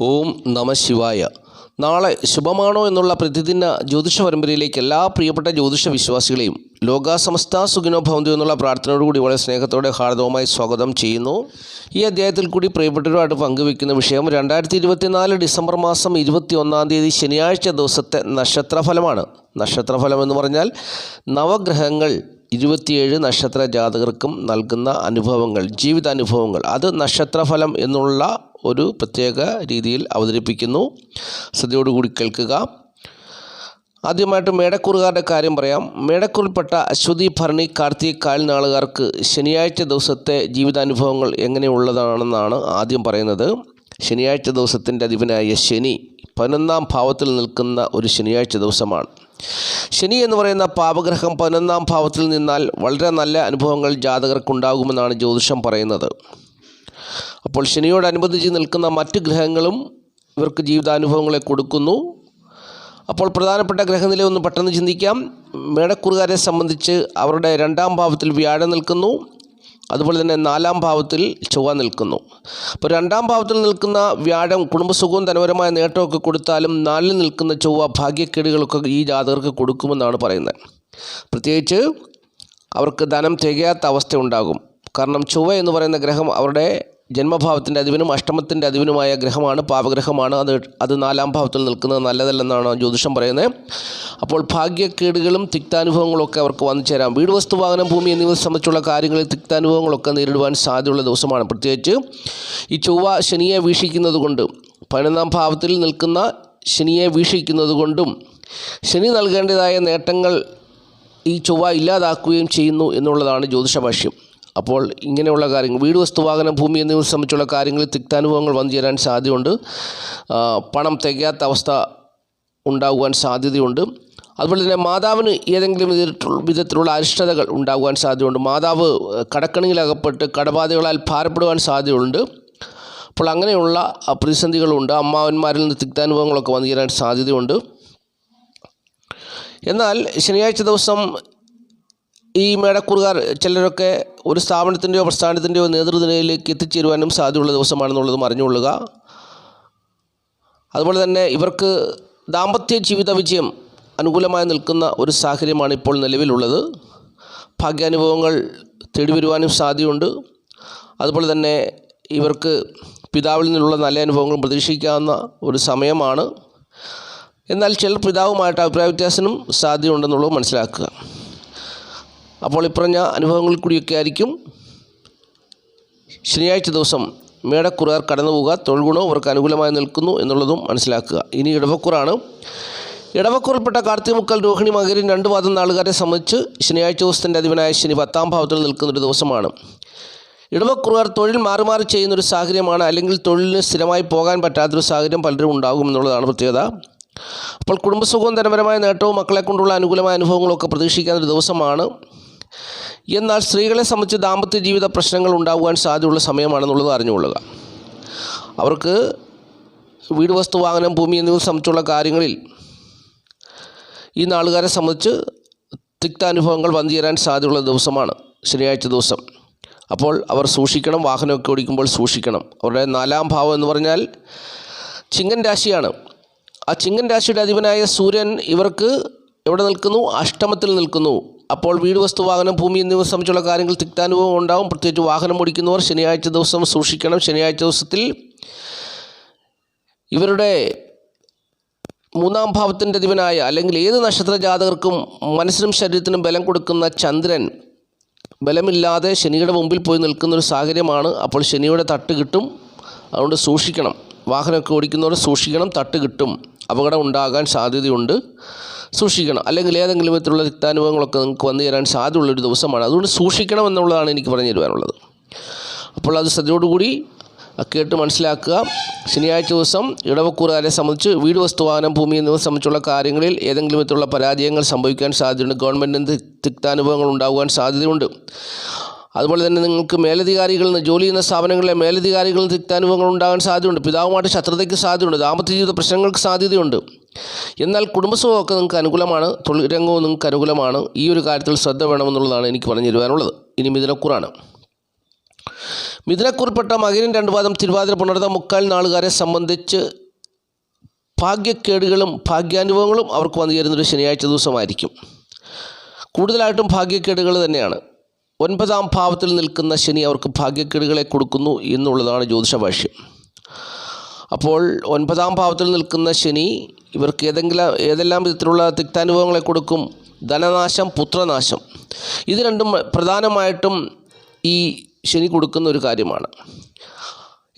ഓം നമ ശിവായ. നാളെ ശുഭമാണോ എന്നുള്ള പ്രതിദിന ജ്യോതിഷ പരമ്പരയിലേക്ക് എല്ലാ പ്രിയപ്പെട്ട ജ്യോതിഷ വിശ്വാസികളെയും ലോകാസമസ്ത സുഖിനോ ഭവന്തു എന്നുള്ള പ്രാർത്ഥനയോടുകൂടി വളരെ സ്നേഹത്തോടെ ഹാർദവുമായി സ്വാഗതം ചെയ്യുന്നു. ഈ അധ്യായത്തിൽ കൂടി പ്രിയപ്പെട്ടവരുമായിട്ട് പങ്കുവെക്കുന്ന വിഷയം രണ്ടായിരത്തി ഇരുപത്തിനാല് ഡിസംബർ മാസം ഇരുപത്തി ഒന്നാം തീയതി ശനിയാഴ്ച ദിവസത്തെ നക്ഷത്രഫലമാണ്. നക്ഷത്രഫലം എന്ന് പറഞ്ഞാൽ നവഗ്രഹങ്ങൾ ഇരുപത്തിയേഴ് നക്ഷത്ര ജാതകർക്കും നൽകുന്ന അനുഭവങ്ങൾ ജീവിതാനുഭവങ്ങൾ. അത് നക്ഷത്രഫലം എന്നുള്ള ഒരു പ്രത്യേക രീതിയിൽ അവതരിപ്പിക്കുന്നു. ശ്രദ്ധയോടുകൂടി കേൾക്കുക. ആദ്യമായിട്ട് മേടക്കൂറുകാരുടെ കാര്യം പറയാം. മേടക്കൂറിൽപ്പെട്ട അശ്വതി ഭരണി കാർത്തിക് കാൽനാളുകാർക്ക് ശനിയാഴ്ച ദിവസത്തെ ജീവിതാനുഭവങ്ങൾ എങ്ങനെയുള്ളതാണെന്നാണ് ആദ്യം പറയുന്നത്. ശനിയാഴ്ച ദിവസത്തിന്റെ അധിപനായ ശനി പതിനൊന്നാം ഭാവത്തിൽ നിൽക്കുന്ന ഒരു ശനിയാഴ്ച ദിവസമാണ്. ശനി എന്ന് പറയുന്ന പാപഗ്രഹം പതിനൊന്നാം ഭാവത്തിൽ നിന്നാൽ വളരെ നല്ല അനുഭവങ്ങൾ ജാതകർക്കുണ്ടാകുമെന്നാണ് ജ്യോതിഷം പറയുന്നത്. അപ്പോൾ ശനിയോടനുബന്ധിച്ച് നിൽക്കുന്ന മറ്റ് ഗ്രഹങ്ങളും ഇവർക്ക് ജീവിതാനുഭവങ്ങളെ കൊടുക്കുന്നു. അപ്പോൾ പ്രധാനപ്പെട്ട ഗ്രഹനില ഒന്ന് പെട്ടെന്ന് ചിന്തിക്കാം. മേടക്കുറുകാരെ സംബന്ധിച്ച് അവരുടെ രണ്ടാം ഭാവത്തിൽ വ്യാഴം നിൽക്കുന്നു. അതുപോലെ തന്നെ നാലാം ഭാവത്തിൽ ചൊവ്വ നിൽക്കുന്നു. അപ്പോൾ രണ്ടാം ഭാവത്തിൽ നിൽക്കുന്ന വ്യാഴം കുടുംബസുഖവും ധനപരമായ നേട്ടമൊക്കെ കൊടുത്താലും നാലിൽ നിൽക്കുന്ന ചൊവ്വ ഭാഗ്യക്കേടുകളൊക്കെ ഈ ജാതകർക്ക് കൊടുക്കുമെന്നാണ് പറയുന്നത്. പ്രത്യേകിച്ച് അവർക്ക് ധനം തികയാത്ത അവസ്ഥ ഉണ്ടാകും. കാരണം ചൊവ്വ എന്ന് പറയുന്ന ഗ്രഹം അവരുടെ ജന്മഭാവത്തിന്റെ അധിപനും അഷ്ടമത്തിന്റെ അധിപനുമായ ഗ്രഹമാണ് പാപഗ്രഹമാണ്. അത് അത് നാലാം ഭാവത്തിൽ നിൽക്കുന്നത് നല്ലതല്ലെന്നാണ് ജ്യോതിഷം പറയുന്നത്. അപ്പോൾ ഭാഗ്യക്കേടുകളും തിക്താനുഭവങ്ങളൊക്കെ അവർക്ക് വന്നു ചേരാം. വീട് വസ്തു വാഹനം ഭൂമി എന്നിവ സംബന്ധിച്ചുള്ള കാര്യങ്ങളിൽ തിക്താനുഭവങ്ങളൊക്കെ നേരിടുവാൻ സാധ്യതയുള്ള ദിവസമാണ്. പ്രത്യേകിച്ച് ഈ ചൊവ്വ ശനിയെ വീക്ഷിക്കുന്നത് കൊണ്ട് പതിനൊന്നാം ഭാവത്തിൽ നിൽക്കുന്ന ശനിയെ വീക്ഷിക്കുന്നത് കൊണ്ടും ശനി നൽകേണ്ടതായ നേട്ടങ്ങൾ ഈ ചൊവ്വ ഇല്ലാതാക്കുകയും ചെയ്യുന്നു എന്നുള്ളതാണ് ജ്യോതിഷഭാഷ്യം അപ്പോൾ ഇങ്ങനെയുള്ള കാര്യങ്ങൾ വീട് വസ്തു വാഹനം ഭൂമി എന്നിവ സംബന്ധിച്ചുള്ള കാര്യങ്ങളിൽ തിക്താനുഭവങ്ങൾ വന്നു ചേരാൻ സാധ്യതയുണ്ട്. പണം തികയാത്ത അവസ്ഥ ഉണ്ടാകുവാൻ സാധ്യതയുണ്ട്. അതുപോലെ തന്നെ മാതാവിന് ഏതെങ്കിലും വിധത്തിലുള്ള അരിഷ്ടതകൾ ഉണ്ടാകുവാൻ സാധ്യതയുണ്ട്. മാതാവ് കടക്കണിയിലകപ്പെട്ട് കടബാധകളാൽ ഭാരപ്പെടുവാൻ സാധ്യതയുണ്ട്. അപ്പോൾ അങ്ങനെയുള്ള പ്രതിസന്ധികളുണ്ട്. അമ്മാവന്മാരിൽ നിന്ന് തിക്താനുഭവങ്ങളൊക്കെ വന്നു ചേരാൻ സാധ്യതയുണ്ട്. എന്നാൽ ശനിയാഴ്ച ദിവസം ഈ മേടക്കൂറുകാർ ചിലരൊക്കെ ഒരു സ്ഥാപനത്തിന്റെയോ പ്രസ്ഥാനത്തിന്റെയോ നേതൃനിലയിലേക്ക് എത്തിച്ചേരുവാനും സാധ്യതയുള്ള ദിവസമാണെന്നുള്ളതും അറിഞ്ഞുകൊള്ളുക. അതുപോലെ തന്നെ ഇവർക്ക് ദാമ്പത്യ ജീവിത വിജയം അനുകൂലമായി നിൽക്കുന്ന ഒരു സാഹചര്യമാണ് ഇപ്പോൾ നിലവിലുള്ളത്. ഭാഗ്യാനുഭവങ്ങൾ തേടി വരുവാനും സാധ്യതയുണ്ട്. അതുപോലെ തന്നെ ഇവർക്ക് പിതാവിൽ നിന്നുള്ള നല്ല അനുഭവങ്ങൾ പ്രതീക്ഷിക്കാവുന്ന ഒരു സമയമാണ്. എന്നാൽ ചിലർ പിതാവുമായിട്ട് അഭിപ്രായ വ്യത്യാസത്തിനും സാധ്യതയുണ്ടെന്നുള്ളത് മനസ്സിലാക്കുക. അപ്പോൾ ഇപ്പറഞ്ഞ അനുഭവങ്ങളിൽ കൂടിയൊക്കെ ആയിരിക്കും. ശനിയാഴ്ച ദിവസം മേടക്കുറാർ കടന്നു പോവുക. തൊഴിൽ ഗുണവും അവർക്ക് അനുകൂലമായി നിൽക്കുന്നു എന്നുള്ളതും മനസ്സിലാക്കുക. ഇനി ഇടവക്കുറാണ്. ഇടവക്കുറിൽപ്പെട്ട കാർത്തിക കാർത്തികമുക്കൽ രോഹിണി മകരൻ രണ്ട് വാദം നാളുകാരെ സംബന്ധിച്ച് ശനിയാഴ്ച ദിവസത്തിന്റെ അധിപനായ ശനി പത്താം ഭാവത്തിൽ നിൽക്കുന്നൊരു ദിവസമാണ്. ഇടവക്കുറുകാർ തൊഴിൽ മാറി മാറി ചെയ്യുന്നൊരു സാഹചര്യമാണ്. അല്ലെങ്കിൽ തൊഴിലിന് സ്ഥിരമായി പോകാൻ പറ്റാത്തൊരു സാഹചര്യം പലരും ഉണ്ടാകും എന്നുള്ളതാണ് പ്രത്യേകത. അപ്പോൾ കുടുംബസുഖവും ധനപരമായ നേട്ടവും മക്കളെ കൊണ്ടുള്ള അനുകൂലമായ അനുഭവങ്ങളൊക്കെ പ്രതീക്ഷിക്കാവുന്ന ഒരു ദിവസമാണ്. എന്നാൽ സ്ത്രീകളെ സംബന്ധിച്ച് ദാമ്പത്യ ജീവിത പ്രശ്നങ്ങൾ ഉണ്ടാകുവാൻ സാധ്യതയുള്ള സമയമാണെന്നുള്ളത് അറിഞ്ഞുകൊള്ളുക. അവർക്ക് വീട് വസ്തു വാഹനം ഭൂമി എന്നിവ സംബന്ധിച്ചുള്ള കാര്യങ്ങളിൽ ഈ നാളുകാരെ സംബന്ധിച്ച് തിക്താനുഭവങ്ങൾ വന്നു ചേരാൻ സാധ്യതയുള്ള ദിവസമാണ് ശനിയാഴ്ച ദിവസം. അപ്പോൾ അവർ സൂക്ഷിക്കണം വാഹനമൊക്കെ ഓടിക്കുമ്പോൾ സൂക്ഷിക്കണം. അവരുടെ നാലാം ഭാവം എന്ന് പറഞ്ഞാൽ ചിങ്ങൻ രാശിയാണ്. ആ ചിങ്ങൻ രാശിയുടെ അധിപനായ സൂര്യൻ ഇവർക്ക് എവിടെ നിൽക്കുന്നു? അഷ്ടമത്തിൽ നിൽക്കുന്നു. അപ്പോൾ വീട് വസ്തു വാഹനം ഭൂമി എന്നിവ സംബന്ധിച്ചുള്ള കാര്യങ്ങൾ തിക്താനുഭവം ഉണ്ടാവും. പ്രത്യേകിച്ച് വാഹനം ഓടിക്കുന്നവർ ശനിയാഴ്ച ദിവസം സൂക്ഷിക്കണം. ശനിയാഴ്ച ദിവസത്തിൽ ഇവരുടെ മൂന്നാം ഭാവത്തിന്റെ ദിവനായ അല്ലെങ്കിൽ ഏത് നക്ഷത്ര ജാതകർക്കും മനസ്സിനും ശരീരത്തിനും ബലം കൊടുക്കുന്ന ചന്ദ്രൻ ബലമില്ലാതെ ശനിയുടെ മുമ്പിൽ പോയി നിൽക്കുന്ന ഒരു സാഹചര്യമാണ്. അപ്പോൾ ശനിയുടെ തട്ട് കിട്ടും. അതുകൊണ്ട് സൂക്ഷിക്കണം. വാഹനമൊക്കെ ഓടിക്കുന്നവർ സൂക്ഷിക്കണം തട്ട് കിട്ടും. അപകടം ഉണ്ടാകാൻ സാധ്യതയുണ്ട്. സൂക്ഷിക്കണം. അല്ലെങ്കിൽ ഏതെങ്കിലും വിധത്തിലുള്ള തിക്താനുഭവങ്ങളൊക്കെ നിങ്ങൾക്ക് വന്നു തരാൻ സാധ്യതയുള്ളൊരു ദിവസമാണ്. അതുകൊണ്ട് സൂക്ഷിക്കണം എന്നുള്ളതാണ് എനിക്ക് പറഞ്ഞു തരുവാനുള്ളത്. അപ്പോൾ അത് ശ്രദ്ധയോടുകൂടി കേട്ട് മനസ്സിലാക്കുക. ശനിയാഴ്ച ദിവസം ഇടവക്കൂറുകാരെ സംബന്ധിച്ച് വീട് വസ്തു വാഹനം ഭൂമി എന്നിവ സംബന്ധിച്ചുള്ള കാര്യങ്ങളിൽ ഏതെങ്കിലും വിധത്തിലുള്ള പരാജയങ്ങൾ സംഭവിക്കാൻ സാധ്യതയുണ്ട്. ഗവൺമെന്റിന് തിക്താനുഭവങ്ങൾ ഉണ്ടാകുവാൻ സാധ്യതയുണ്ട്. അതുപോലെ തന്നെ നിങ്ങൾക്ക് മേലധികാരികളിൽ നിന്ന് ജോലി ചെയ്യുന്ന സ്ഥാപനങ്ങളിലെ മേലധികാരികളിൽ നിന്ന് തിക്താനുഭവങ്ങൾ ഉണ്ടാകാൻ സാധ്യതയുണ്ട്. പിതാവുമായിട്ട് ശത്രുതയ്ക്ക് സാധ്യതയുണ്ട്. ദാമ്പത്യ ജീവിത പ്രശ്നങ്ങൾക്ക് സാധ്യതയുണ്ട്. എന്നാൽ കുടുംബസുഖമൊക്കെ നിങ്ങൾക്ക് അനുകൂലമാണ്. തൊഴിൽ രംഗവും നിങ്ങൾക്ക് അനുകൂലമാണ്. ഈ ഒരു കാര്യത്തിൽ ശ്രദ്ധ വേണമെന്നുള്ളതാണ് എനിക്ക് പറഞ്ഞു തരുവാനുള്ളത്. ഇനി മിഥുനക്കൂറാണ്. മിഥുനക്കുറിപ്പെട്ട മകനും രണ്ട് പാദം തിരുവാതിര പുണർത്ത മുക്കാൽ നാളുകാരെ സംബന്ധിച്ച് ഭാഗ്യക്കേടുകളും ഭാഗ്യാനുഭവങ്ങളും അവർക്ക് വന്നു ചേരുന്നൊരു ശനിയാഴ്ച ദിവസമായിരിക്കും. കൂടുതലായിട്ടും ഭാഗ്യക്കേടുകൾ തന്നെയാണ്. ഒൻപതാം ഭാവത്തിൽ നിൽക്കുന്ന ശനി അവർക്ക് ഭാഗ്യക്കേടുകളെ കൊടുക്കുന്നു എന്നുള്ളതാണ് ജ്യോതിഷഭാഷ്യം. അപ്പോൾ ഒൻപതാം ഭാവത്തിൽ നിൽക്കുന്ന ശനി ഇവർക്ക് ഏതെങ്കിലും ഏതെല്ലാം വിധത്തിലുള്ള തിക്താനുഭവങ്ങളെ കൊടുക്കും? ധനനാശം പുത്രനാശം. ഇത് രണ്ടും പ്രധാനമായിട്ടും ഈ ശനി കൊടുക്കുന്ന ഒരു കാര്യമാണ്.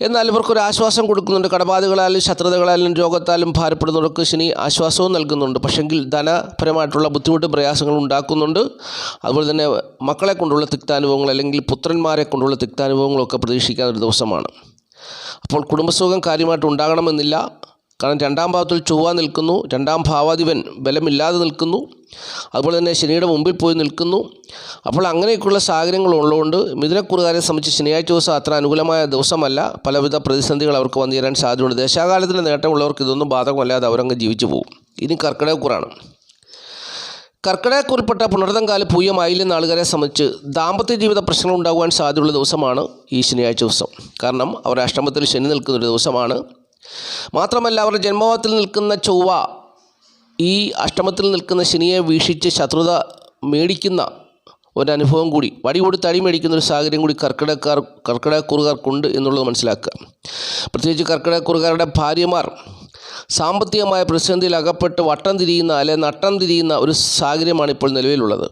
എന്നാൽ ഇവർക്കൊരു ആശ്വാസം കൊടുക്കുന്നുണ്ട്. കടബാധകളാലും ശത്രുതകളാലും രോഗത്താലും ഭാരപ്പെടുന്നവർക്ക് ശനി ആശ്വാസവും നൽകുന്നുണ്ട്. പക്ഷെങ്കിൽ ധനപരമായിട്ടുള്ള ബുദ്ധിമുട്ടും പ്രയാസങ്ങളും ഉണ്ടാക്കുന്നുണ്ട്. അതുപോലെ തന്നെ മക്കളെ കൊണ്ടുള്ള തിക്താനുഭവങ്ങൾ അല്ലെങ്കിൽ പുത്രന്മാരെ കൊണ്ടുള്ള തിക്താനുഭവങ്ങളൊക്കെ പ്രതീക്ഷിക്കാവുന്ന ഒരു ദിവസമാണ്. അപ്പോൾ കുടുംബസുഖം കാര്യമായിട്ട് ഉണ്ടാകണമെന്നില്ല. കാരണം രണ്ടാം ഭാവത്തിൽ ചൊവ്വ നിൽക്കുന്നു രണ്ടാം ഭാവാധിപൻ ബലമില്ലാതെ നിൽക്കുന്നു അതുപോലെ തന്നെ ശനിയുടെ മുമ്പിൽ പോയി നിൽക്കുന്നു. അപ്പോൾ അങ്ങനെയൊക്കെയുള്ള സാഹചര്യങ്ങൾ ഉള്ളതുകൊണ്ട് മിഥുനക്കുറുകാരെ സംബന്ധിച്ച് ശനിയാഴ്ച ദിവസം അത്ര അനുകൂലമായ ദിവസമല്ല. പലവിധ പ്രതിസന്ധികൾ അവർക്ക് വന്നു ചേരാൻ സാധ്യതയുണ്ട്. ദേശാകാലത്തിന്റെ നേട്ടമുള്ളവർക്ക് ഇതൊന്നും ബാധകമല്ലാതെ അവരങ്ങ് ജീവിച്ചു പോകും ഇനി കർക്കിടകക്കുറാണ്. കർക്കിടകക്കുറിൽപ്പെട്ട പൂയം പൂയമായില്ലെന്ന ആളുകാരെ സംബന്ധിച്ച് ദാമ്പത്യ ജീവിത പ്രശ്നങ്ങൾ ഉണ്ടാകുവാൻ സാധ്യതയുള്ള ദിവസമാണ് ഈ ശനിയാഴ്ച ദിവസം. കാരണം അവർ അഷ്ടമത്തിൽ ശനി നിൽക്കുന്ന ഒരു ദിവസമാണ്. മാത്രമല്ല അവരുടെ ജന്മഭാവത്തിൽ നിൽക്കുന്ന ചൊവ്വ ഈ അഷ്ടമത്തിൽ നിൽക്കുന്ന ശനിയെ വീക്ഷിച്ച് ശത്രുത മേടിക്കുന്ന ഒരനുഭവം കൂടി വടി കൊടുത്ത് അടി മേടിക്കുന്ന ഒരു സാഹചര്യം കൂടി കർക്കിടക്കാർ കർക്കിടക്കുറുകാർക്കുണ്ട് എന്നുള്ളത് മനസ്സിലാക്കുക. പ്രത്യേകിച്ച് കർക്കിടക്കുറുകാരുടെ ഭാര്യമാർ സാമ്പത്തികമായ പ്രതിസന്ധിയിൽ അകപ്പെട്ട് വട്ടം തിരിയുന്ന അല്ലെ നട്ടം തിരിയുന്ന ഒരു സാഹചര്യമാണ് ഇപ്പോൾ നിലവിലുള്ളത്.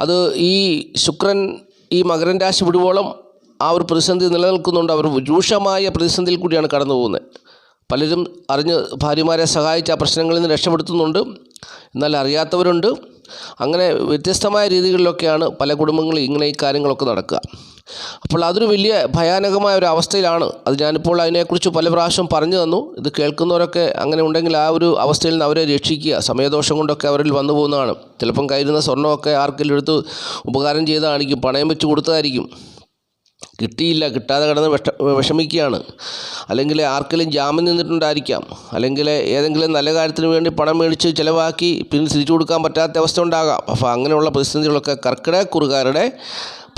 അത് ഈ ശുക്രൻ ഈ മകരൻ രാശി വിടുവോളം ആ ഒരു പ്രതിസന്ധി നിലനിൽക്കുന്നുണ്ട്. അവർ രൂക്ഷമായ പ്രതിസന്ധിയിൽ കൂടിയാണ് കടന്നു പോകുന്നത്. പലരും അറിഞ്ഞ് ഭാര്യമാരെ സഹായിച്ച് ആ പ്രശ്നങ്ങളിൽ നിന്ന് രക്ഷപ്പെടുത്തുന്നുണ്ട്. എന്നാൽ അറിയാത്തവരുണ്ട്. അങ്ങനെ വ്യത്യസ്തമായ രീതികളിലൊക്കെയാണ് പല കുടുംബങ്ങളിൽ ഇങ്ങനെ ഈ കാര്യങ്ങളൊക്കെ നടക്കുക. അപ്പോൾ അതൊരു വലിയ ഭയാനകമായ ഒരു അവസ്ഥയിലാണ്. അത് ഞാനിപ്പോൾ അതിനെക്കുറിച്ച് പല പ്രാവശ്യം പറഞ്ഞു തന്നു. ഇത് കേൾക്കുന്നവരൊക്കെ അങ്ങനെ ഉണ്ടെങ്കിൽ ആ ഒരു അവസ്ഥയിൽ നിന്ന് അവരെ രക്ഷിക്കുക. സമയദോഷം കൊണ്ടൊക്കെ അവരിൽ വന്നു പോകുന്നതാണ്. ചിലപ്പം കയ്യിരുന്ന സ്വർണമൊക്കെ ആർക്കെങ്കിലും എടുത്ത് ഉപകാരം ചെയ്തതായിരിക്കും. പണയം വെച്ച് കൊടുത്തതായിരിക്കും. കിട്ടിയില്ല കിട്ടാതെ കിടന്ന് വിഷ വിഷമിക്കുകയാണ്. അല്ലെങ്കിൽ ആർക്കെങ്കിലും ജാമ്യം നിന്നിട്ടുണ്ടായിരിക്കാം. അല്ലെങ്കിൽ ഏതെങ്കിലും നല്ല കാര്യത്തിന് വേണ്ടി പണം മേടിച്ച് ചിലവാക്കി പിന്നെ തിരിച്ചു കൊടുക്കാൻ പറ്റാത്ത അവസ്ഥ ഉണ്ടാകാം. അപ്പോൾ അങ്ങനെയുള്ള പ്രതിസന്ധികളൊക്കെ കർക്കിടകക്കുറുകാരുടെ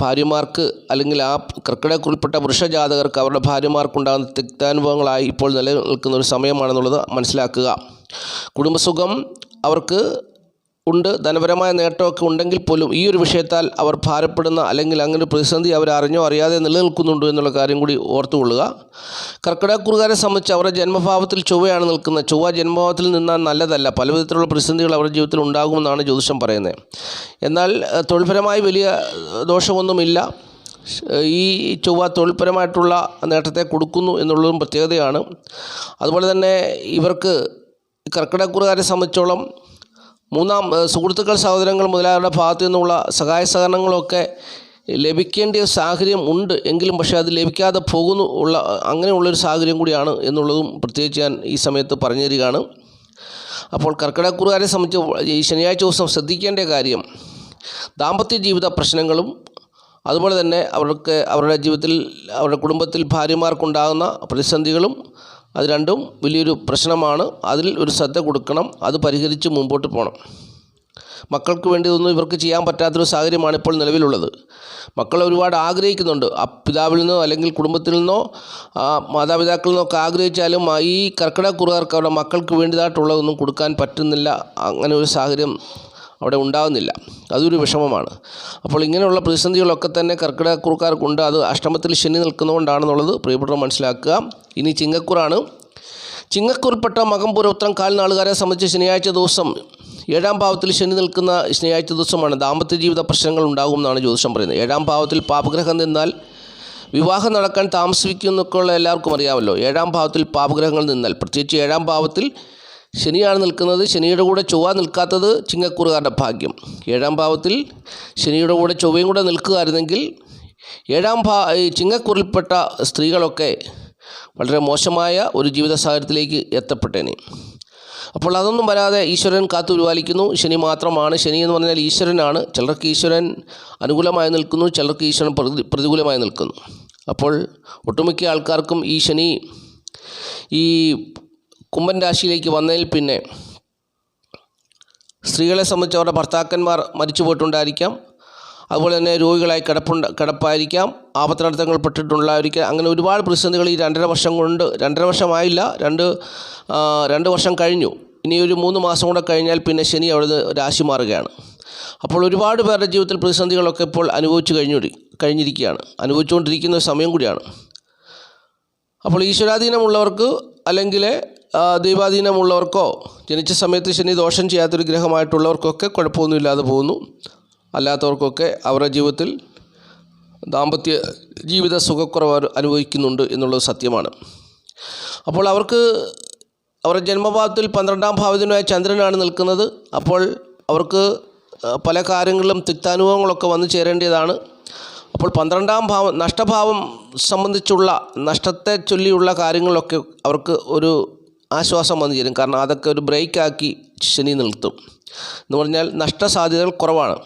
ഭാര്യമാർക്ക് അല്ലെങ്കിൽ ആ കർക്കിടകക്കുറിൽപ്പെട്ട വൃഷജാതകർക്ക് അവരുടെ ഭാര്യമാർക്കുണ്ടാകുന്ന തിക്താനുഭവങ്ങളായി ഇപ്പോൾ നിലനിൽക്കുന്ന ഒരു സമയമാണെന്നുള്ളത് മനസ്സിലാക്കുക. കുടുംബസുഖം അവർക്ക് ഉണ്ട്. ധനപരമായ നേട്ടമൊക്കെ ഉണ്ടെങ്കിൽ പോലും ഈ ഒരു വിഷയത്താൽ അവർ ഭാരപ്പെടുന്ന അല്ലെങ്കിൽ അങ്ങനെ ഒരു പ്രതിസന്ധി അവർ അറിഞ്ഞോ അറിയാതെ നിലനിൽക്കുന്നുണ്ടോ എന്നുള്ള കാര്യം കൂടി ഓർത്തുകൊള്ളുക. കർക്കിടകക്കുറുകാരെ സംബന്ധിച്ച് അവരുടെ ജന്മഭാവത്തിൽ ചൊവ്വയാണ് നിൽക്കുന്നത്. ചൊവ്വ ജന്മഭാവത്തിൽ നിന്നാൽ നല്ലതല്ല. പല വിധത്തിലുള്ള പ്രതിസന്ധികൾ അവരുടെ ജീവിതത്തിൽ ഉണ്ടാകുമെന്നാണ് ജ്യോതിഷം പറയുന്നത്. എന്നാൽ തൊഴിൽപരമായി വലിയ ദോഷമൊന്നുമില്ല. ഈ ചൊവ്വ തൊഴിൽപരമായിട്ടുള്ള നേട്ടത്തെ കൊടുക്കുന്നു എന്നുള്ളതും പ്രത്യേകതയാണ്. അതുപോലെ തന്നെ ഇവർക്ക് കർക്കിടക്കുറുകാരെ സംബന്ധിച്ചോളം മൂന്നാം സുഹൃത്തുക്കൾ സഹോദരങ്ങൾ മുതലായവരുടെ ഭാഗത്തു നിന്നുള്ള സഹായ സഹകരണങ്ങളൊക്കെ ലഭിക്കേണ്ട സാഹചര്യം ഉണ്ട് എങ്കിലും പക്ഷേ അത് ലഭിക്കാതെ പോകുന്നു ഉള്ള അങ്ങനെയുള്ളൊരു സാഹചര്യം കൂടിയാണ് എന്നുള്ളതും പ്രത്യേകിച്ച് ഞാൻ ഈ സമയത്ത് പറഞ്ഞു തരികയാണ് അപ്പോൾ കർക്കിടകക്കുറുകാരെ സംബന്ധിച്ച് ഈ ശനിയാഴ്ച ദിവസം ശ്രദ്ധിക്കേണ്ട കാര്യം ദാമ്പത്യ ജീവിത പ്രശ്നങ്ങളും അതുപോലെ തന്നെ അവർക്ക് അവരുടെ ജീവിതത്തിൽ അവരുടെ കുടുംബത്തിൽ ഭാര്യമാർക്കുണ്ടാകുന്ന പ്രതിസന്ധികളും അത് രണ്ടും വലിയൊരു പ്രശ്നമാണ്. അതിൽ ഒരു ശ്രദ്ധ കൊടുക്കണം. അത് പരിഹരിച്ച് മുമ്പോട്ട് പോകണം മക്കൾക്ക് വേണ്ടി ഒന്നും ഇവർക്ക് ചെയ്യാൻ പറ്റാത്തൊരു സാഹചര്യമാണ് ഇപ്പോൾ നിലവിലുള്ളത്. മക്കൾ ഒരുപാട് ആഗ്രഹിക്കുന്നുണ്ട്. ആ പിതാവിൽ നിന്നോ അല്ലെങ്കിൽ കുടുംബത്തിൽ നിന്നോ മാതാപിതാക്കളിൽ നിന്നോ ഒക്കെ ആഗ്രഹിച്ചാലും ഈ കർക്കിടക കുറുകാർക്ക് അവരുടെ മക്കൾക്ക് വേണ്ടിയതായിട്ടുള്ളതൊന്നും കൊടുക്കാൻ പറ്റുന്നില്ല. അങ്ങനെ ഒരു സാഹചര്യം അവിടെ ഉണ്ടാകുന്നില്ല അതൊരു വിഷമമാണ്. അപ്പോൾ ഇങ്ങനെയുള്ള പ്രതിസന്ധികളൊക്കെ തന്നെ കർക്കിടക്കുറുക്കാർക്കുണ്ട് അത് അഷ്ടമത്തിൽ ശനി നിൽക്കുന്നതുകൊണ്ടാണെന്നുള്ളത് പ്രിയപ്പെട്ടവർ മനസ്സിലാക്കുക. ഇനി ചിങ്ങക്കുറാണ്. ചിങ്ങക്കൂർപ്പെട്ട മകംപൂര ഉത്തരം കാൽ നാളുകാരെ സംബന്ധിച്ച് ശനിയാഴ്ച ദിവസം ഏഴാം ഭാവത്തിൽ ശനി നിൽക്കുന്ന ശനിയാഴ്ച ദിവസമാണ് ദാമ്പത്യ ജീവിത പ്രശ്നങ്ങൾ ഉണ്ടാകും എന്നാണ് ജ്യോതിഷം പറയുന്നത്. ഏഴാം ഭാവത്തിൽ പാപഗ്രഹം നിന്നാൽ വിവാഹം നടക്കാൻ താമസിക്കുന്നൊക്കെയുള്ള എല്ലാവർക്കും അറിയാമല്ലോ. ഏഴാം ഭാവത്തിൽ പാപഗ്രഹങ്ങൾ നിന്നാൽ. പ്രത്യേകിച്ച് ഏഴാം ഭാവത്തിൽ ശനിയാണ് നിൽക്കുന്നത്. ശനിയുടെ കൂടെ ചൊവ്വ നിൽക്കാത്തത് ചിങ്ങക്കുറുകാരുടെ ഭാഗ്യം. ഏഴാം ഭാവത്തിൽ ശനിയുടെ കൂടെ ചൊവ്വയും കൂടെ നിൽക്കുകയായിരുന്നെങ്കിൽ ഏഴാം ഭാ ചിങ്ങക്കുറിൽപ്പെട്ട സ്ത്രീകളൊക്കെ വളരെ മോശമായ ഒരു ജീവിത സാഹചര്യത്തിലേക്ക് എത്തപ്പെട്ടേനെ. അപ്പോൾ അതൊന്നും വരാതെ ഈശ്വരൻ കാത്തു പരിപാലിക്കുന്നു. ശനി മാത്രമാണ്. ശനി എന്ന് പറഞ്ഞാൽ ഈശ്വരനാണ്. ചിലർക്ക് ഈശ്വരൻ അനുകൂലമായി നിൽക്കുന്നു. ചിലർക്ക് ഈശ്വരൻ പ്രതി പ്രതികൂലമായി നിൽക്കുന്നു. അപ്പോൾ ഒട്ടുമിക്ക ആൾക്കാർക്കും ഈ ശനി ഈ കുംഭൻ രാശിയിലേക്ക് വന്നതിൽ പിന്നെ സ്ത്രീകളെ സംബന്ധിച്ച് അവരുടെ ഭർത്താക്കന്മാർ മരിച്ചു പോയിട്ടുണ്ടായിരിക്കാം. അതുപോലെ തന്നെ രോഗികളായി കിടപ്പുണ്ട് കിടപ്പായിരിക്കാം. ആപത്തിനർത്ഥങ്ങൾ പെട്ടിട്ടുള്ളായിരിക്കാം അങ്ങനെ ഒരുപാട് പ്രതിസന്ധികൾ ഈ രണ്ടര വർഷം കൊണ്ട് രണ്ടര വർഷമായില്ല രണ്ട് രണ്ട് വർഷം കഴിഞ്ഞു. ഇനി ഒരു മൂന്ന് മാസം കൂടെ കഴിഞ്ഞാൽ പിന്നെ ശനി അവിടുന്ന് രാശി മാറുകയാണ്. അപ്പോൾ ഒരുപാട് പേരുടെ ജീവിതത്തിൽ പ്രതിസന്ധികളൊക്കെ ഇപ്പോൾ അനുഭവിച്ചു കഴിഞ്ഞു കഴിഞ്ഞിരിക്കുകയാണ്. അനുഭവിച്ചുകൊണ്ടിരിക്കുന്ന സമയം കൂടിയാണ്. അപ്പോൾ ഈശ്വരാധീനമുള്ളവർക്ക് അല്ലെങ്കിൽ ദൈവാധീനമുള്ളവർക്കോ ജനിച്ച സമയത്ത് ശനി ദോഷം ചെയ്യാത്തൊരു ഗ്രഹമായിട്ടുള്ളവർക്കൊക്കെ കുഴപ്പമൊന്നുമില്ലാതെ പോകുന്നു. അല്ലാത്തവർക്കൊക്കെ അവരുടെ ജീവിതത്തിൽ ദാമ്പത്യ ജീവിത സുഖക്കുറവ് അനുഭവിക്കുന്നുണ്ട് എന്നുള്ളത് സത്യമാണ്. അപ്പോൾ അവർക്ക് അവരുടെ ജന്മഭാവത്തിൽ പന്ത്രണ്ടാം ഭാവത്തിനായ ചന്ദ്രനാണ് നിൽക്കുന്നത്. അപ്പോൾ അവർക്ക് പല കാര്യങ്ങളിലും തിക്താനുഭവങ്ങളൊക്കെ വന്നു ചേരേണ്ടതാണ്. അപ്പോൾ പന്ത്രണ്ടാം ഭാവം നഷ്ടഭാവം സംബന്ധിച്ചുള്ള നഷ്ടത്തെ ചൊല്ലിയുള്ള കാര്യങ്ങളൊക്കെ അവർക്ക് ഒരു ആശ്വാസം വന്നു ചേരും. കാരണം അതൊക്കെ ഒരു ബ്രേക്കാക്കി ശനി നിർത്തും എന്ന് പറഞ്ഞാൽ നഷ്ടസാധ്യതകൾ കുറവാണ്.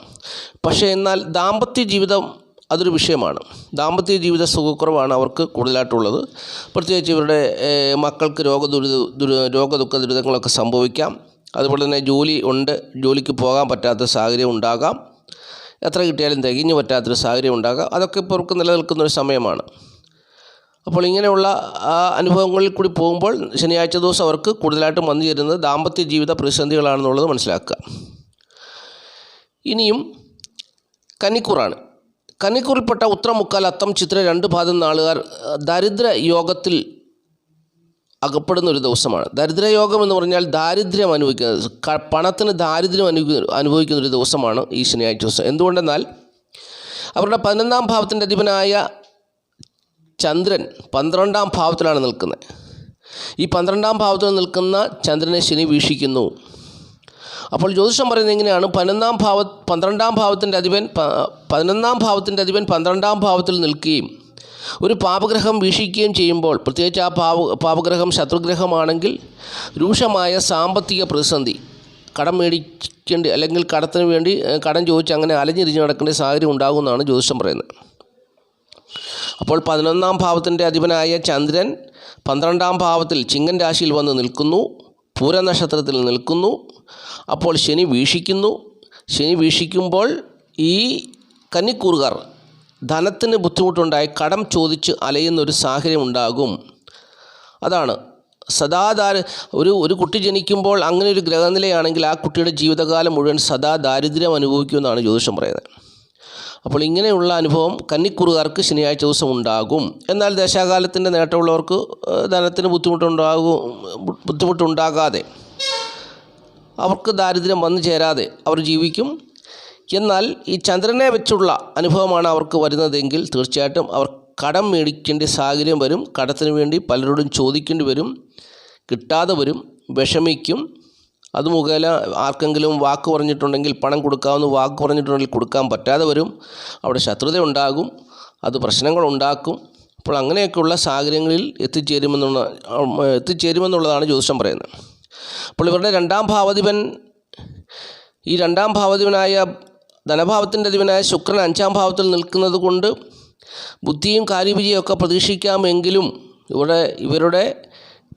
പക്ഷേ എന്നാൽ ദാമ്പത്യ ജീവിതം അതൊരു വിഷയമാണ്. ദാമ്പത്യ ജീവിത സുഖക്കുറവാണ് അവർക്ക് കൂടുതലായിട്ടുള്ളത്. പ്രത്യേകിച്ച് ഇവരുടെ മക്കൾക്ക് രോഗ ദുരി രോഗദുഃഖ ദുരിതങ്ങളൊക്കെ സംഭവിക്കാം. അതുപോലെ തന്നെ ജോലി ഉണ്ട്. ജോലിക്ക് പോകാൻ പറ്റാത്ത സാഹചര്യം ഉണ്ടാകാം. എത്ര കിട്ടിയാലും തികഞ്ഞു പറ്റാത്തൊരു സാഹചര്യം ഉണ്ടാകാം. അതൊക്കെ ഇപ്പോൾ അവർക്ക് നിലനിൽക്കുന്നൊരു സമയമാണ്. അപ്പോൾ ഇങ്ങനെയുള്ള അനുഭവങ്ങളിൽ കൂടി പോകുമ്പോൾ ശനിയാഴ്ച ദിവസം അവർക്ക് കൂടുതലായിട്ടും വന്നു ചേരുന്നത് ദാമ്പത്യ ജീവിത പ്രതിസന്ധികളാണെന്നുള്ളത് മനസ്സിലാക്കുക. ഇനിയും കന്നിക്കൂറാണ്. കന്നിക്കൂറിൽപ്പെട്ട ഉത്തരമുക്കാൽ അത്തം ചിത്ര രണ്ട് ഭാഗം നാളുകാർ ദരിദ്ര യോഗത്തിൽ അകപ്പെടുന്ന ഒരു ദിവസമാണ് ദരിദ്രയോഗം എന്ന് പറഞ്ഞാൽ ദാരിദ്ര്യം അനുഭവിക്കുന്ന പണത്തിന് ദാരിദ്ര്യം അനുഭവി അനുഭവിക്കുന്ന ഒരു ദിവസമാണ് ഈ ശനിയാഴ്ച ദിവസം. എന്തുകൊണ്ടെന്നാൽ അവരുടെ പതിനൊന്നാം ഭാവത്തിന്റെ അധിപനായ ചന്ദ്രൻ പന്ത്രണ്ടാം ഭാവത്തിലാണ് നിൽക്കുന്നത്. ഈ പന്ത്രണ്ടാം ഭാവത്തിൽ നിൽക്കുന്ന ചന്ദ്രനെ ശനി വീക്ഷിക്കുന്നു. അപ്പോൾ ജ്യോതിഷം പറയുന്നത് എങ്ങനെയാണ്? പതിനൊന്നാം ഭാവ പന്ത്രണ്ടാം ഭാവത്തിന്റെ അധിപൻ പതിനൊന്നാം ഭാവത്തിന്റെ അധിപൻ പന്ത്രണ്ടാം ഭാവത്തിൽ നിൽക്കുകയും ഒരു പാപഗ്രഹം വീക്ഷിക്കുകയും ചെയ്യുമ്പോൾ പ്രത്യേകിച്ച് ആ പാപ പാപഗ്രഹം ശത്രുഗ്രഹമാണെങ്കിൽ രൂക്ഷമായ സാമ്പത്തിക പ്രതിസന്ധി കടം മേടിക്കേണ്ടി അല്ലെങ്കിൽ കടത്തിന് വേണ്ടി കടം ചോദിച്ച് അങ്ങനെ അലഞ്ഞിരിഞ്ഞ് നടക്കേണ്ട സാഹചര്യം ഉണ്ടാകുമെന്നാണ് ജ്യോതിഷം പറയുന്നത്. അപ്പോൾ പതിനൊന്നാം ഭാവത്തിന്റെ അധിപനായ ചന്ദ്രൻ പന്ത്രണ്ടാം ഭാവത്തിൽ ചിങ്ങൻ രാശിയിൽ വന്ന് നിൽക്കുന്നു പൂരനക്ഷത്രത്തിൽ നിൽക്കുന്നു. അപ്പോൾ ശനി വീക്ഷിക്കുന്നു. ശനി വീക്ഷിക്കുമ്പോൾ ഈ കന്നിക്കൂറുകാർ ധനത്തിന് ബുദ്ധിമുട്ടുണ്ടായി കടം ചോദിച്ച് അലയുന്ന ഒരു സാഹചര്യം ഉണ്ടാകും. അതാണ്. സദാദാര ഒരു ഒരു കുട്ടി ജനിക്കുമ്പോൾ അങ്ങനെ ഒരു ഗ്രഹനിലയാണെങ്കിൽ ആ കുട്ടിയുടെ ജീവിതകാലം മുഴുവൻ സദാ ദാരിദ്ര്യം അനുഭവിക്കുമെന്നാണ് ജ്യോതിഷം പറയുന്നത്. അപ്പോൾ ഇങ്ങനെയുള്ള അനുഭവം കന്നിക്കുറുകാർക്ക് ശനിയാഴ്ച ദിവസം ഉണ്ടാകും. എന്നാൽ ദേശാകാലത്തിന്റെ നേട്ടമുള്ളവർക്ക് ധനത്തിന് ബുദ്ധിമുട്ടുണ്ടാകും ബുദ്ധിമുട്ടുണ്ടാകാതെ അവർക്ക് ദാരിദ്ര്യം വന്നു ചേരാതെ അവർ ജീവിക്കും. എന്നാൽ ഈ ചന്ദ്രനെ വെച്ചുള്ള അനുഭവമാണ് അവർക്ക് വരുന്നതെങ്കിൽ തീർച്ചയായിട്ടും അവർ കടം മേടിക്കേണ്ട സാഹചര്യം വരും. കടത്തിന് വേണ്ടി പലരോടും ചോദിക്കേണ്ടി വരും. കിട്ടാതെ വരും. വിഷമിക്കും. അത് മുഖേന ആർക്കെങ്കിലും വാക്ക് പറഞ്ഞിട്ടുണ്ടെങ്കിൽ പണം കൊടുക്കാമെന്ന് വാക്ക് പറഞ്ഞിട്ടുണ്ടെങ്കിൽ കൊടുക്കാൻ പറ്റാതെ വരും. അവിടെ ശത്രുത ഉണ്ടാകും. അത് പ്രശ്നങ്ങൾ ഉണ്ടാക്കും. അപ്പോൾ അങ്ങനെയൊക്കെയുള്ള സാഹചര്യങ്ങളിൽ എത്തിച്ചേരുമെന്നുള്ള എത്തിച്ചേരുമെന്നുള്ളതാണ് ജ്യോതിഷം പറയുന്നത്. അപ്പോൾ ഇവരുടെ രണ്ടാം ഭാവധിപൻ ഈ രണ്ടാം ഭാവധിപനായ ധനഭാവത്തിന്റെ അധിപനായ ശുക്രൻ അഞ്ചാം ഭാവത്തിൽ നിൽക്കുന്നത് കൊണ്ട് ബുദ്ധിയും കാര്യവിജയമൊക്കെ പ്രതീക്ഷിക്കാമെങ്കിലും ഇവിടെ ഇവരുടെ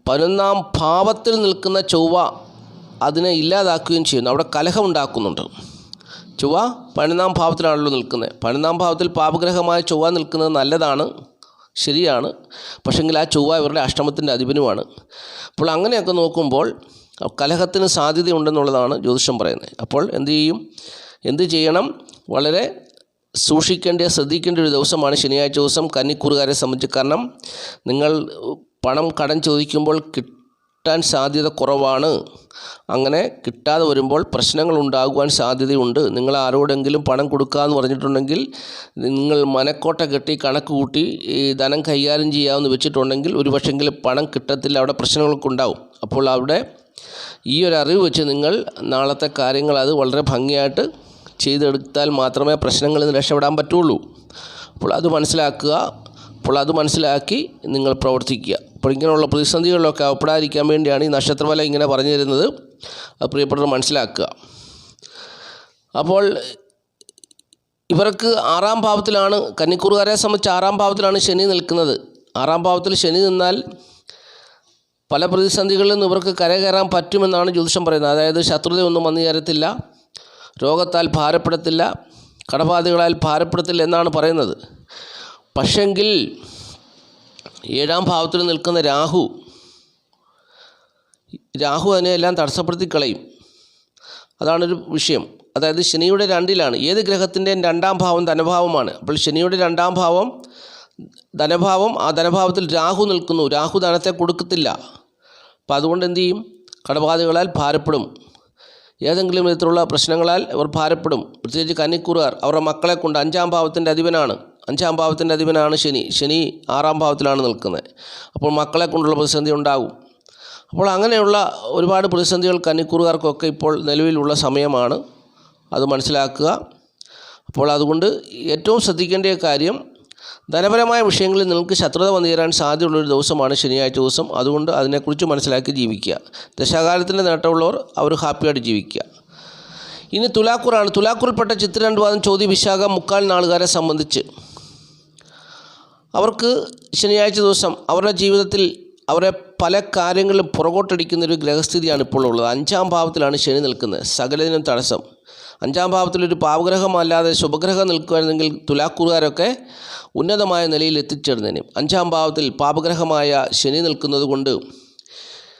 പതിനൊന്നാം ഭാവത്തിൽ നിൽക്കുന്ന ചൊവ്വ അതിനെ ഇല്ലാതാക്കുകയും ചെയ്യുന്നു. അവിടെ കലഹം ഉണ്ടാക്കുന്നുണ്ട് ചൊവ്വ പതിനൊന്നാം ഭാവത്തിലാണല്ലോ നിൽക്കുന്നത്. പതിനൊന്നാം ഭാവത്തിൽ പാപഗ്രഹമായ ചൊവ്വ നിൽക്കുന്നത് നല്ലതാണ് ശരിയാണ്. പക്ഷെങ്കിൽ ആ ചൊവ്വ ഇവരുടെ അഷ്ടമത്തിന്റെ അധിപനുമാണ്. അപ്പോൾ അങ്ങനെയൊക്കെ നോക്കുമ്പോൾ കലഹത്തിന് സാധ്യതയുണ്ടെന്നുള്ളതാണ് ജ്യോതിഷം പറയുന്നത്. അപ്പോൾ എന്ത് ചെയ്യും? എന്ത് ചെയ്യണം? വളരെ സൂക്ഷിക്കേണ്ട ശ്രദ്ധിക്കേണ്ട ഒരു ദിവസമാണ് ശനിയാഴ്ച ദിവസം കന്നിക്കൂറുകാരെ സംബന്ധിച്ച്. കാരണം നിങ്ങൾ പണം കടം ചോദിക്കുമ്പോൾ കിട്ടാൻ സാധ്യത കുറവാണ്. അങ്ങനെ കിട്ടാതെ വരുമ്പോൾ പ്രശ്നങ്ങൾ ഉണ്ടാകുവാൻ സാധ്യതയുണ്ട്. നിങ്ങൾ ആരോടെങ്കിലും പണം കൊടുക്കാമെന്ന് പറഞ്ഞിട്ടുണ്ടെങ്കിൽ നിങ്ങൾ മനക്കോട്ട കെട്ടി കണക്ക് കൂട്ടി ഈ ധനം കൈകാര്യം ചെയ്യാമെന്ന് വെച്ചിട്ടുണ്ടെങ്കിൽ ഒരു പക്ഷെങ്കിൽ പണം കിട്ടത്തില്ല. അവിടെ പ്രശ്നങ്ങളൊക്കെ ഉണ്ടാവും. അപ്പോൾ അവിടെ ഈ ഒരു അറിവ് വെച്ച് നിങ്ങൾ നാളത്തെ കാര്യങ്ങൾ അത് വളരെ ഭംഗിയായിട്ട് ചെയ്തെടുത്താൽ മാത്രമേ പ്രശ്നങ്ങളിൽ നിന്ന് രക്ഷപ്പെടാൻ പറ്റുള്ളൂ. അപ്പോൾ അത് മനസ്സിലാക്കുക. അപ്പോൾ അത് മനസ്സിലാക്കി നിങ്ങൾ പ്രവർത്തിക്കുക. അപ്പോൾ ഇങ്ങനെയുള്ള പ്രതിസന്ധികളിലൊക്കെ അകപ്പെടാതിരിക്കാൻ വേണ്ടിയാണ് ഈ നക്ഷത്രഫല ഇങ്ങനെ പറഞ്ഞു തരുന്നത്. അത് പ്രിയപ്പെട്ടവർ മനസ്സിലാക്കുക. അപ്പോൾ ഇവർക്ക് ആറാം ഭാവത്തിലാണ് കന്നിക്കൂറുകാരെ സംബന്ധിച്ച് ആറാം ഭാവത്തിലാണ് ശനി നിൽക്കുന്നത്. ആറാം ഭാവത്തിൽ ശനി നിന്നാൽ പല പ്രതിസന്ധികളിൽ നിന്ന് ഇവർക്ക് കരകയറാൻ പറ്റുമെന്നാണ് ജ്യോതിഷം പറയുന്നത്. അതായത് ശത്രുതയൊന്നും വന്നു കയറത്തില്ല രോഗത്താൽ ഭാരപ്പെടത്തില്ല കടബാധകളാൽ ഭാരപ്പെടുത്തില്ല എന്നാണ് പറയുന്നത്. പക്ഷെങ്കിൽ ഏഴാം ഭാവത്തിൽ നിൽക്കുന്ന രാഹു രാഹു അതിനെല്ലാം തടസ്സപ്പെടുത്തി കളയും. അതാണൊരു വിഷയം. അതായത് ശനിയുടെ രണ്ടിലാണ്. ഏത് ഗ്രഹത്തിന്റെയും രണ്ടാം ഭാവം ധനഭാവമാണ്? അപ്പോൾ ശനിയുടെ രണ്ടാം ഭാവം ധനഭാവം ആ ധനഭാവത്തിൽ രാഹു നിൽക്കുന്നു. രാഹു ധനത്തെ കൊടുക്കത്തില്ല. അപ്പോൾ അതുകൊണ്ട് എന്തു ചെയ്യും? കടബാധകളാൽ ഭാരപ്പെടും. ഏതെങ്കിലും വിധത്തിലുള്ള പ്രശ്നങ്ങളാൽ അവർ ഭാരപ്പെടും. പ്രത്യേകിച്ച് കന്നിക്കൂറുകാർ അവരുടെ മക്കളെ കൊണ്ട് അഞ്ചാം ഭാവത്തിന്റെ അധിപനാണ്. അഞ്ചാം ഭാവത്തിന്റെ അധിപനാണ് ശനി. ശനി ആറാം ഭാവത്തിലാണ് നിൽക്കുന്നത്. അപ്പോൾ മക്കളെ കൊണ്ടുള്ള പ്രതിസന്ധി ഉണ്ടാകും. അപ്പോൾ അങ്ങനെയുള്ള ഒരുപാട് പ്രതിസന്ധികൾ കന്നിക്കൂറുകാർക്കൊക്കെ ഇപ്പോൾ നിലവിലുള്ള സമയമാണ്. അത് മനസ്സിലാക്കുക. അപ്പോൾ അതുകൊണ്ട് ഏറ്റവും ശ്രദ്ധിക്കേണ്ട കാര്യം ധനപരമായ വിഷയങ്ങളിൽ നിങ്ങൾക്ക് ശത്രുത വന്നു ചേരാൻ സാധ്യതയുള്ളൊരു ദിവസമാണ് ശനിയാഴ്ച ദിവസം. അതുകൊണ്ട് അതിനെക്കുറിച്ച് മനസ്സിലാക്കി ജീവിക്കുക. ദശാകാലത്തിന്റെ നേട്ടമുള്ളവർ അവർ ഹാപ്പിയായിട്ട് ജീവിക്കുക. ഇനി തുലാക്കൂറാണ്. തുലാക്കൂറിൽപ്പെട്ട ചിത്രരണ്ടുവാദം രണ്ട് വാദം ചോദ്യ വിശാഖ മുക്കാൽ നാളുകാരെ സംബന്ധിച്ച്. അവർക്ക് ശനിയാഴ്ച ദിവസം അവരുടെ ജീവിതത്തിൽ അവരെ പല കാര്യങ്ങളിലും പുറകോട്ടടിക്കുന്ന ഒരു ഗ്രഹസ്ഥിതിയാണ് ഇപ്പോൾ ഉള്ളത്. അഞ്ചാം ഭാവത്തിലാണ് ശനി നിൽക്കുന്നത്. സകലതിനും തടസ്സം. അഞ്ചാം ഭാവത്തിലൊരു പാവഗ്രഹമല്ലാതെ ശുഭഗ്രഹം നിൽക്കുകയാണെങ്കിൽ തുലാക്കൂറുകാരൊക്കെ ഉന്നതമായ നിലയിൽ എത്തിച്ചേർന്നതിന് അഞ്ചാം ഭാവത്തിൽ പാപഗ്രഹമായ ശനി നിൽക്കുന്നത് കൊണ്ട്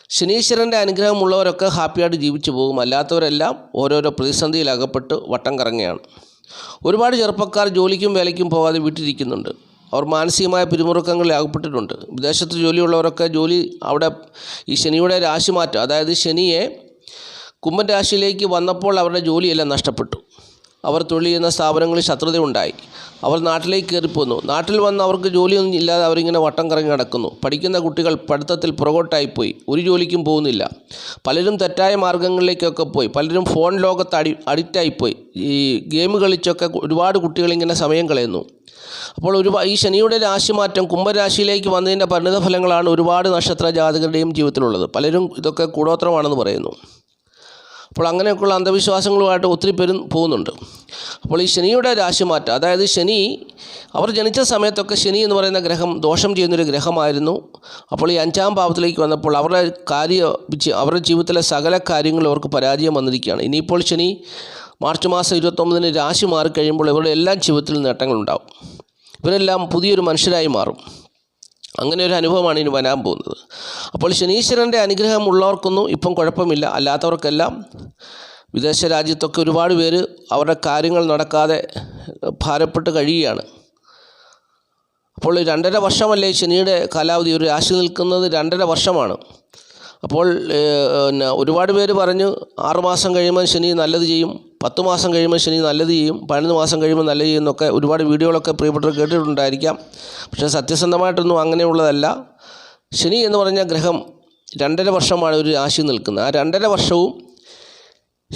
ശനീശ്വരന്റെ അനുഗ്രഹമുള്ളവരൊക്കെ ഹാപ്പിയായിട്ട് ജീവിച്ചു പോകും. അല്ലാത്തവരെല്ലാം ഓരോരോ പ്രതിസന്ധിയിൽ അകപ്പെട്ട് വട്ടം കറങ്ങുകയാണ്. ഒരുപാട് ചെറുപ്പക്കാർ ജോലിക്കും വേലയ്ക്കും പോകാതെ വീട്ടിലിരിക്കുന്നുണ്ട്. അവർ മാനസികമായ പിരിമുറുക്കങ്ങളിൽ അകപ്പെട്ടിട്ടുണ്ട്. വിദേശത്ത് ജോലിയുള്ളവരൊക്കെ ജോലി അവിടെ ഈ ശനിയുടെ രാശിമാറ്റം അതായത് ശനിയെ കുംഭൻ രാശിയിലേക്ക് വന്നപ്പോൾ അവരുടെ ജോലിയെല്ലാം നഷ്ടപ്പെട്ടു. അവർ തൊഴിൽ ചെയ്യുന്ന സ്ഥാപനങ്ങളിൽ ശത്രുതയുണ്ടായി. അവർ നാട്ടിലേക്ക് കയറിപ്പോന്നു നാട്ടിൽ വന്ന് അവർക്ക് ജോലിയൊന്നും ഇല്ലാതെ അവരിങ്ങനെ വട്ടം കറങ്ങി നടക്കുന്നു. പഠിക്കുന്ന കുട്ടികൾ പഠിത്തത്തിൽ പുറകോട്ടായിപ്പോയി. ഒരു ജോലിക്കും പോകുന്നില്ല. പലരും തെറ്റായ മാർഗങ്ങളിലേക്കൊക്കെ പോയി. പലരും ഫോൺ ലോകത്ത് അടി അഡിക്റ്റായിപ്പോയി. ഈ ഗെയിം കളിച്ചൊക്കെ ഒരുപാട് കുട്ടികളിങ്ങനെ സമയം കളയുന്നു. അപ്പോൾ ഒരു ഈ ശനിയുടെ രാശിമാറ്റം കുംഭരാശിയിലേക്ക് വന്നതിന്റെ പരിണിതഫലങ്ങളാണ് ഒരുപാട് നക്ഷത്ര ജാതകരുടെയും ജീവിതത്തിലുള്ളത്. പലരും ഇതൊക്കെ കൂടോത്രമാണെന്ന് പറയുന്നു. അപ്പോൾ അങ്ങനെയൊക്കെയുള്ള അന്ധവിശ്വാസങ്ങളുമായിട്ട് ഒത്തിരി പേരും പോകുന്നുണ്ട്. അപ്പോൾ ഈ ശനിയുടെ രാശിമാറ്റം അതായത് ശനി അവർ ജനിച്ച സമയത്തൊക്കെ ശനി എന്ന് പറയുന്ന ഗ്രഹം ദോഷം ചെയ്യുന്നൊരു ഗ്രഹമായിരുന്നു. അപ്പോൾ ഈ അഞ്ചാം ഭാവത്തിലേക്ക് വന്നപ്പോൾ അവരുടെ കാര്യ അവരുടെ ജീവിതത്തിലെ സകല കാര്യങ്ങളും അവർക്ക് പരാജയം വന്നിരിക്കുകയാണ്. ഇനിയിപ്പോൾ ശനി മാർച്ച് മാസം ഇരുപത്തൊമ്പതിന് രാശി മാറിക്കഴിയുമ്പോൾ ഇവരുടെ എല്ലാ ജീവിതത്തിലും നേട്ടങ്ങളുണ്ടാവും. ഇവരെല്ലാം പുതിയൊരു മനുഷ്യരായി മാറും. അങ്ങനെ ഒരു അനുഭവമാണ് ഇനി വരാൻ പോകുന്നത്. അപ്പോൾ ശനീശ്വരന്റെ അനുഗ്രഹം ഉള്ളവർക്കൊന്നും ഇപ്പം കുഴപ്പമില്ല. അല്ലാത്തവർക്കെല്ലാം വിദേശ രാജ്യത്തൊക്കെ ഒരുപാട് പേര് അവരുടെ കാര്യങ്ങൾ നടക്കാതെ ഭാരപ്പെട്ട് കഴിയുകയാണ്. അപ്പോൾ രണ്ടര വർഷമല്ലേ ശനിയുടെ കാലാവധി? ഒരു രാശി നിൽക്കുന്നത് രണ്ടര വർഷമാണ്. അപ്പോൾ പിന്നെ ഒരുപാട് പേര് പറഞ്ഞു ആറുമാസം കഴിയുമ്പോൾ ശനി നല്ലത് ചെയ്യും. പത്ത് മാസം കഴിയുമ്പോൾ ശനി നല്ലത് ചെയ്യും പതിനൊന്ന് മാസം കഴിയുമ്പോൾ നല്ലത് ചെയ്യും എന്നൊക്കെ ഒരുപാട് വീഡിയോകളൊക്കെ പ്രിയപ്പെട്ടവർ കേട്ടിട്ടുണ്ടായിരിക്കാം. പക്ഷേ സത്യസന്ധമായിട്ടൊന്നും അങ്ങനെയുള്ളതല്ല. ശനി എന്ന് പറഞ്ഞ ഗ്രഹം രണ്ടര വർഷമാണ് ഒരു രാശി നിൽക്കുന്നത്. ആ രണ്ടര വർഷവും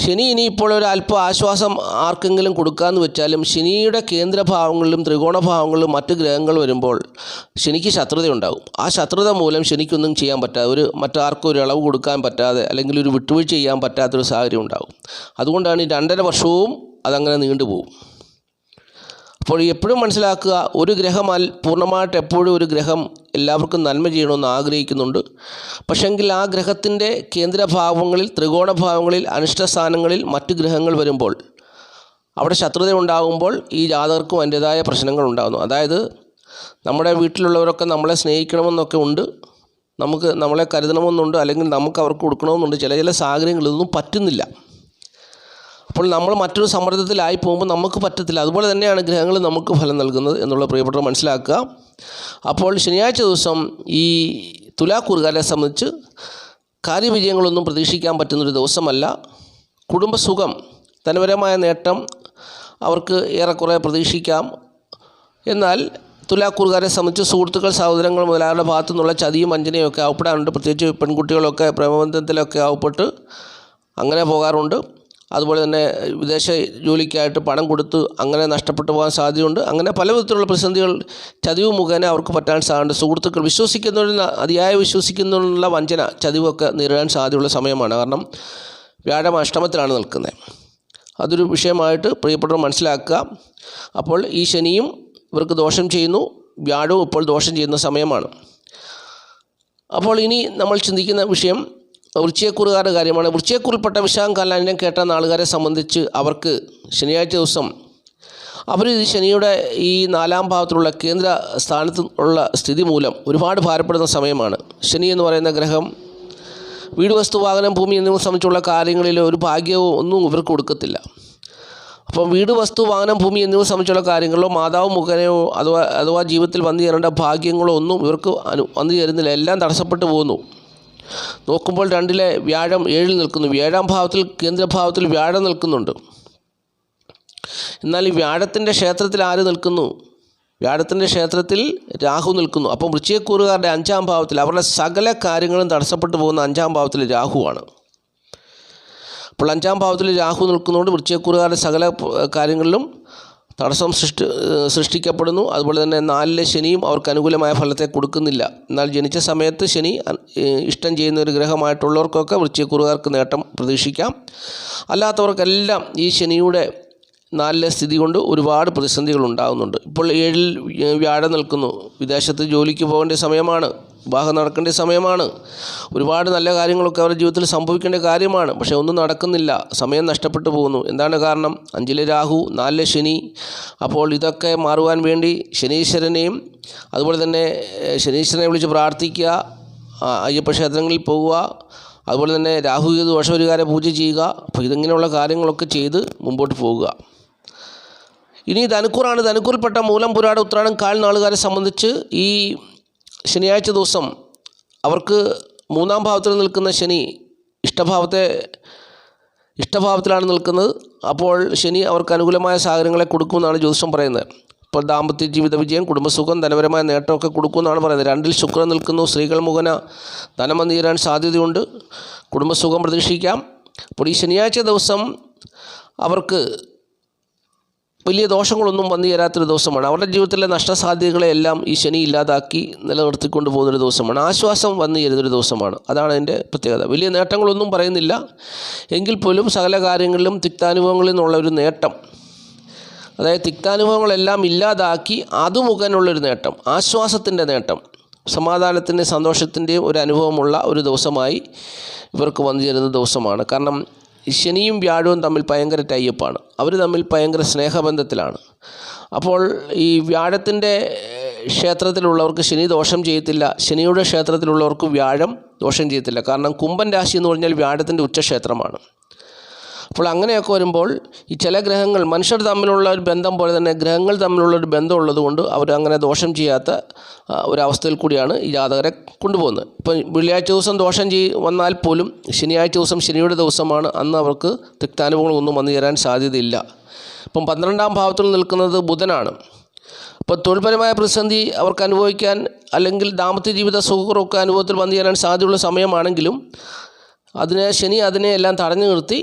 ശനി ഇനിയിപ്പോൾ ഒരു അല്പം ആശ്വാസം ആർക്കെങ്കിലും കൊടുക്കാമെന്ന് വെച്ചാലും ശനിയുടെ കേന്ദ്രഭാവങ്ങളിലും ത്രികോണഭാവങ്ങളിലും മറ്റ് ഗ്രഹങ്ങൾ വരുമ്പോൾ ശനിക്ക് ശത്രുതയുണ്ടാകും. ആ ശത്രുത മൂലം ശനിക്കൊന്നും ചെയ്യാൻ പറ്റാതെ ഒരു മറ്റാർക്കും ഒരു ഇളവ് കൊടുക്കാൻ പറ്റാതെ അല്ലെങ്കിൽ ഒരു വിട്ടുവീഴ്ച ചെയ്യാൻ പറ്റാത്തൊരു സാഹചര്യം ഉണ്ടാകും. അതുകൊണ്ടാണ് ഈ രണ്ടര വർഷവും അതങ്ങനെ നീണ്ടുപോകും. അപ്പോൾ എപ്പോഴും മനസ്സിലാക്കുക ഒരു ഗ്രഹം അൽ പൂർണമായിട്ട് എപ്പോഴും ഒരു ഗ്രഹം എല്ലാവർക്കും നന്മ ചെയ്യണമെന്ന് ആഗ്രഹിക്കുന്നുണ്ട്. പക്ഷെങ്കിൽ ആ ഗ്രഹത്തിന്റെ കേന്ദ്രഭാവങ്ങളിൽ ത്രികോണഭാവങ്ങളിൽ അനിഷ്ടസ്ഥാനങ്ങളിൽ മറ്റ് ഗ്രഹങ്ങൾ വരുമ്പോൾ അവിടെ ശത്രുത ഉണ്ടാകുമ്പോൾ ഈ ജാതകർക്കും അതിന്റെതായ പ്രശ്നങ്ങൾ ഉണ്ടാകുന്നു. അതായത് നമ്മുടെ വീട്ടിലുള്ളവരൊക്കെ നമ്മളെ സ്നേഹിക്കണമെന്നൊക്കെ ഉണ്ട്. നമുക്ക് നമ്മളെ കരുതണമെന്നുണ്ട് അല്ലെങ്കിൽ നമുക്ക് അവർക്ക് കൊടുക്കണമെന്നുണ്ട്. ചില ചില സാഹചര്യങ്ങളിൽ ഇതൊന്നും പറ്റുന്നില്ല. അപ്പോൾ നമ്മൾ മറ്റൊരു സമ്മർദ്ദത്തിലായി പോകുമ്പോൾ നമുക്ക് പറ്റത്തില്ല. അതുപോലെ തന്നെയാണ് ഗ്രഹങ്ങൾ നമുക്ക് ഫലം നൽകുന്നത് എന്നുള്ള പ്രിയപ്പെട്ടവർ മനസ്സിലാക്കുക. അപ്പോൾ ശനിയാഴ്ച ദിവസം ഈ തുലാക്കൂറുകാരെ സംബന്ധിച്ച് കാര്യവിജയങ്ങളൊന്നും പ്രതീക്ഷിക്കാൻ പറ്റുന്നൊരു ദിവസമല്ല. കുടുംബസുഖം ധനപരമായ നേട്ടം അവർക്ക് ഏറെക്കുറെ പ്രതീക്ഷിക്കാം. എന്നാൽ തുലാക്കൂറുകാരെ സംബന്ധിച്ച് സുഹൃത്തുക്കൾ സഹോദരങ്ങൾ മുതലായവരുടെ ഭാഗത്തു നിന്നുള്ള ചതിയും വഞ്ചനയും ഒക്കെ ആവപ്പെടാറുണ്ട്. പ്രത്യേകിച്ച് പെൺകുട്ടികളൊക്കെ പ്രേമബന്ധത്തിലൊക്കെ ആവപ്പെട്ട് അങ്ങനെ പോകാറുണ്ട്. അതുപോലെ തന്നെ വിദേശ ജോലിക്കായിട്ട് പണം കൊടുത്ത് അങ്ങനെ നഷ്ടപ്പെട്ടു പോകാൻ സാധ്യതയുണ്ട്. അങ്ങനെ പല വിധത്തിലുള്ള പ്രതിസന്ധികൾ ചതിവ് മുഖേന അവർക്ക് പറ്റാൻ സാധ്യത സുഹൃത്തുക്കൾ വിശ്വസിക്കുന്നവരിൽ അതിയായ വിശ്വസിക്കുന്നതിനുള്ള വഞ്ചന ചതിവൊക്കെ നേരിടാൻ സാധ്യതയുള്ള സമയമാണ്. കാരണം വ്യാഴം അഷ്ടമത്തിലാണ് നിൽക്കുന്നത്. അതൊരു വിഷയമായിട്ട് പ്രിയപ്പെട്ടവർ മനസ്സിലാക്കുക. അപ്പോൾ ഈ ശനിയും ഇവർക്ക് ദോഷം ചെയ്യുന്നു. വ്യാഴവും ഇപ്പോൾ ദോഷം ചെയ്യുന്ന സമയമാണ്. അപ്പോൾ ഇനി നമ്മൾ ചിന്തിക്കുന്ന വിഷയം വൃശ്ചയക്കുറുകാരുടെ കാര്യമാണ്. വൃശ്ചയക്കുറിൽപ്പെട്ട വിശാഖം കല്ലാനം കേട്ട നാളുകാരെ സംബന്ധിച്ച് അവർക്ക് ശനിയാഴ്ച ദിവസം അവർ ഈ ശനിയുടെ ഈ നാലാം ഭാവത്തിലുള്ള കേന്ദ്ര സ്ഥാനത്ത് ഉള്ള സ്ഥിതി മൂലം ഒരുപാട് ഭാരപ്പെടുന്ന സമയമാണ്. ശനി എന്ന് പറയുന്ന ഗ്രഹം വീട് വസ്തു വാഹനം ഭൂമി എന്നിവ സംബന്ധിച്ചുള്ള കാര്യങ്ങളിൽ ഒരു ഭാഗ്യവും ഒന്നും ഇവർക്ക് കൊടുക്കത്തില്ല. അപ്പം വീട് വസ്തു വാഹനം ഭൂമി എന്നിവ സംബന്ധിച്ചുള്ള കാര്യങ്ങളോ മാതാവ് മുഖേനയോ അഥവാ അഥവാ ജീവിതത്തിൽ വന്നു ചേരേണ്ട ഭാഗ്യങ്ങളോ ഒന്നും ഇവർക്ക് അനു വന്നു ചേരുന്നില്ല. എല്ലാം തടസ്സപ്പെട്ടു പോകുന്നു. നോക്കുമ്പോൾ രണ്ടിലെ വ്യാഴം ഏഴിൽ നിൽക്കുന്നു. ഏഴാം ഭാവത്തിൽ കേന്ദ്രഭാവത്തിൽ വ്യാഴം നിൽക്കുന്നുണ്ട്. എന്നാൽ ഈ വ്യാഴത്തിന്റെ ക്ഷേത്രത്തിൽ ആര് നിൽക്കുന്നു? വ്യാഴത്തിന്റെ ക്ഷേത്രത്തിൽ രാഹു നിൽക്കുന്നു. അപ്പം വൃശ്ചികക്കൂറുകാരുടെ അഞ്ചാം ഭാവത്തിൽ അവരുടെ സകല കാര്യങ്ങളും തടസ്സപ്പെട്ടു പോകുന്ന അഞ്ചാം ഭാവത്തിൽ രാഹുവാണ് അപ്പോൾ അഞ്ചാം ഭാവത്തിൽ രാഹു നിൽക്കുന്നതുകൊണ്ട് വൃശ്ചികക്കൂറുകാരുടെ സകല കാര്യങ്ങളിലും തടസ്സം സൃഷ്ടി സൃഷ്ടിക്കപ്പെടുന്നു. അതുപോലെ തന്നെ നാലിലെ ശനിയും അവർക്ക് അനുകൂലമായ ഫലത്തെ കൊടുക്കുന്നില്ല. എന്നാൽ ജനിച്ച സമയത്ത് ശനി ഇഷ്ടം ചെയ്യുന്ന ഒരു ഗ്രഹമായിട്ടുള്ളവർക്കൊക്കെ വൃശ്ചികക്കൂറുകാർക്ക് നേട്ടം പ്രതീക്ഷിക്കാം. അല്ലാത്തവർക്കെല്ലാം ഈ ശനിയുടെ നാലിലെ സ്ഥിതി കൊണ്ട് ഒരുപാട് പ്രതിസന്ധികൾ ഉണ്ടാകുന്നുണ്ട്. ഇപ്പോൾ ഏഴിൽ വ്യാഴം നിൽക്കുന്നു. വിദേശത്ത് ജോലിക്ക് പോകേണ്ട സമയമാണ്. വിവാഹം നടക്കേണ്ട സമയമാണ്. ഒരുപാട് നല്ല കാര്യങ്ങളൊക്കെ അവരുടെ ജീവിതത്തിൽ സംഭവിക്കേണ്ട കാര്യമാണ്. പക്ഷേ ഒന്നും നടക്കുന്നില്ല. സമയം നഷ്ടപ്പെട്ടു പോകുന്നു. എന്താണ് കാരണം? അഞ്ചിലെ രാഹു നാലിലെ ശനി. അപ്പോൾ ഇതൊക്കെ മാറുവാൻ വേണ്ടി ശനീശ്വരനെയും അതുപോലെ തന്നെ ശനീശ്വരനെ വിളിച്ച് പ്രാർത്ഥിക്കുക അയ്യപ്പ ക്ഷേത്രങ്ങളിൽ പോവുക അതുപോലെ തന്നെ രാഹു കേതു ദോഷപരിഹാര പൂജ ചെയ്യുക. അപ്പോൾ ഇതിങ്ങനെയുള്ള കാര്യങ്ങളൊക്കെ ചെയ്ത് മുമ്പോട്ട് പോവുക. ഇനി ധനുക്കൂറാണ്. ധനുക്കൂറിൽപ്പെട്ട മൂലം പുരാട ഉത്രാടം കാൽ നാളുകാരെ സംബന്ധിച്ച് ഈ ശനിയാഴ്ച ദിവസം അവർക്ക് മൂന്നാം ഭാവത്തിൽ നിൽക്കുന്ന ശനി ഇഷ്ടഭാവത്തെ ഇഷ്ടഭാവത്തിലാണ് നിൽക്കുന്നത്. അപ്പോൾ ശനി അവർക്ക് അനുകൂലമായ സാഹചര്യങ്ങളെ കൊടുക്കുമെന്നാണ് ജ്യോതിഷം പറയുന്നത്. ഇപ്പോൾ ദാമ്പത്യ ജീവിത വിജയം കുടുംബസുഖം ധനപരമായ നേട്ടമൊക്കെ കൊടുക്കുമെന്നാണ് പറയുന്നത്. രണ്ടിൽ ശുക്രൻ നിൽക്കുന്നു സ്ത്രീകൾ മുഖേന ധനം വന്നു ചേരാൻ സാധ്യതയുണ്ട്. കുടുംബസുഖം പ്രതീക്ഷിക്കാം. അപ്പോൾ ഈ ശനിയാഴ്ച ദിവസം അവർക്ക് വലിയ ദോഷങ്ങളൊന്നും വന്നു ചേരാത്തൊരു ദിവസമാണ്. അവരുടെ ജീവിതത്തിലെ നഷ്ടസാധ്യതകളെല്ലാം ഈ ശനി ഇല്ലാതാക്കി നിലനിർത്തിക്കൊണ്ട് പോകുന്നൊരു ദിവസമാണ്. ആശ്വാസം വന്നു ചേരുന്നൊരു ദിവസമാണ്. അതാണ് അതിന്റെ പ്രത്യേകത. വലിയ നേട്ടങ്ങളൊന്നും പറയുന്നില്ല. എങ്കിൽ പോലും സകല കാര്യങ്ങളിലും തിക്താനുഭവങ്ങളിൽ നിന്നുള്ള ഒരു നേട്ടം അതായത് തിക്താനുഭവങ്ങളെല്ലാം ഇല്ലാതാക്കി അതുമുഖേനുള്ളൊരു നേട്ടം ആശ്വാസത്തിന്റെ നേട്ടം സമാധാനത്തിന്റെയും സന്തോഷത്തിന്റെയും ഒരു അനുഭവമുള്ള ഒരു ദിവസമായി ഇവർക്ക് വന്നു ചേരുന്ന ദിവസമാണ്. കാരണം ശനിയും വ്യാഴവും തമ്മിൽ ഭയങ്കര ടൈപ്പാണ്. അവർ തമ്മിൽ ഭയങ്കര സ്നേഹബന്ധത്തിലാണ്. അപ്പോൾ ഈ വ്യാഴത്തിന്റെ ക്ഷേത്രത്തിലുള്ളവർക്ക് ശനി ദോഷം ചെയ്യത്തില്ല. ശനിയുടെ ക്ഷേത്രത്തിലുള്ളവർക്ക് വ്യാഴം ദോഷം ചെയ്യത്തില്ല. കാരണം കുംഭൻ രാശി എന്ന് പറഞ്ഞാൽ വ്യാഴത്തിന്റെ ഉച്ചക്ഷേത്രമാണ്. അപ്പോൾ അങ്ങനെയൊക്കെ വരുമ്പോൾ ഈ ചില ഗ്രഹങ്ങൾ മനുഷ്യർ തമ്മിലുള്ള ഒരു ബന്ധം പോലെ തന്നെ ഗ്രഹങ്ങൾ തമ്മിലുള്ള ഒരു ബന്ധം ഉള്ളതുകൊണ്ട് അവർ അങ്ങനെ ദോഷം ചെയ്യാത്ത ഒരവസ്ഥയിൽ കൂടിയാണ് ഈ ജാതകരെ കൊണ്ടുപോകുന്നത്. ഇപ്പം വെള്ളിയാഴ്ച ദിവസം ദോഷം ചെയ് വന്നാൽ പോലും ശനിയാഴ്ച ദിവസം ശനിയുടെ ദിവസമാണ് അന്ന് അവർക്ക് തിക്താനുഭവങ്ങളൊന്നും വന്നു ചേരാൻ സാധ്യതയില്ല. ഇപ്പം പന്ത്രണ്ടാം ഭാവത്തിൽ നിൽക്കുന്നത് ബുധനാണ്. ഇപ്പോൾ തൊഴിൽപരമായ പ്രതിസന്ധി അവർക്ക് അനുഭവിക്കാൻ അല്ലെങ്കിൽ ദാമ്പത്യ ജീവിത സുഖമൊക്കെ അനുഭവത്തിൽ വന്നു ചേരാൻ സാധ്യതയുള്ള സമയമാണെങ്കിലും അതിനെ ശനി അതിനെ എല്ലാം തടഞ്ഞു നിർത്തി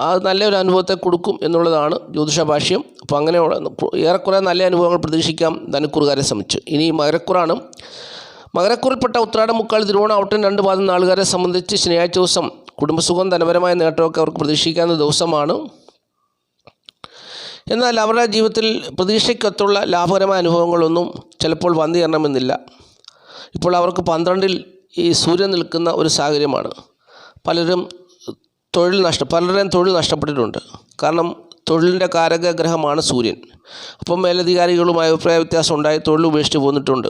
അത് നല്ലൊരു അനുഭവത്തെ കൊടുക്കും എന്നുള്ളതാണ് ജ്യോതിഷ ഭാഷ്യം അപ്പോൾ അങ്ങനെയുള്ള ഏറെക്കുറെ നല്ല അനുഭവങ്ങൾ പ്രതീക്ഷിക്കാം ധനുക്കുറുകാരെ സംബന്ധിച്ച്. ഇനി മകരക്കുറാണ്. മകരക്കുറിൽപ്പെട്ട ഉത്രാടം മുക്കാൽ തിരുവോണം ഔട്ടൻ രണ്ട് പാദം നാളുകാരെ സംബന്ധിച്ച് ശനിയാഴ്ച ദിവസം കുടുംബസുഖം ധനപരമായ നേട്ടമൊക്കെ അവർക്ക് പ്രതീക്ഷിക്കാവുന്ന ദിവസമാണ്. എന്നാൽ അവരുടെ ജീവിതത്തിൽ പ്രതീക്ഷയ്ക്കൊത്തുള്ള ലാഭകരമായ അനുഭവങ്ങളൊന്നും ചിലപ്പോൾ വന്നു തരണമെന്നില്ല ഇപ്പോൾ അവർക്ക് പന്ത്രണ്ടിൽ ഈ സൂര്യൻ നിൽക്കുന്ന ഒരു സാഹചര്യമാണ്. പലരും തൊഴിൽ നഷ്ടം പലരുടെയും തൊഴിൽ നഷ്ടപ്പെട്ടിട്ടുണ്ട്. കാരണം തൊഴിലിന്റെ കാരകഗ്രഹമാണ് സൂര്യൻ. അപ്പം മേലധികാരികളുമായി അഭിപ്രായ വ്യത്യാസം ഉണ്ടായി തൊഴിൽ ഉപേക്ഷിച്ച് പോന്നിട്ടുണ്ട്.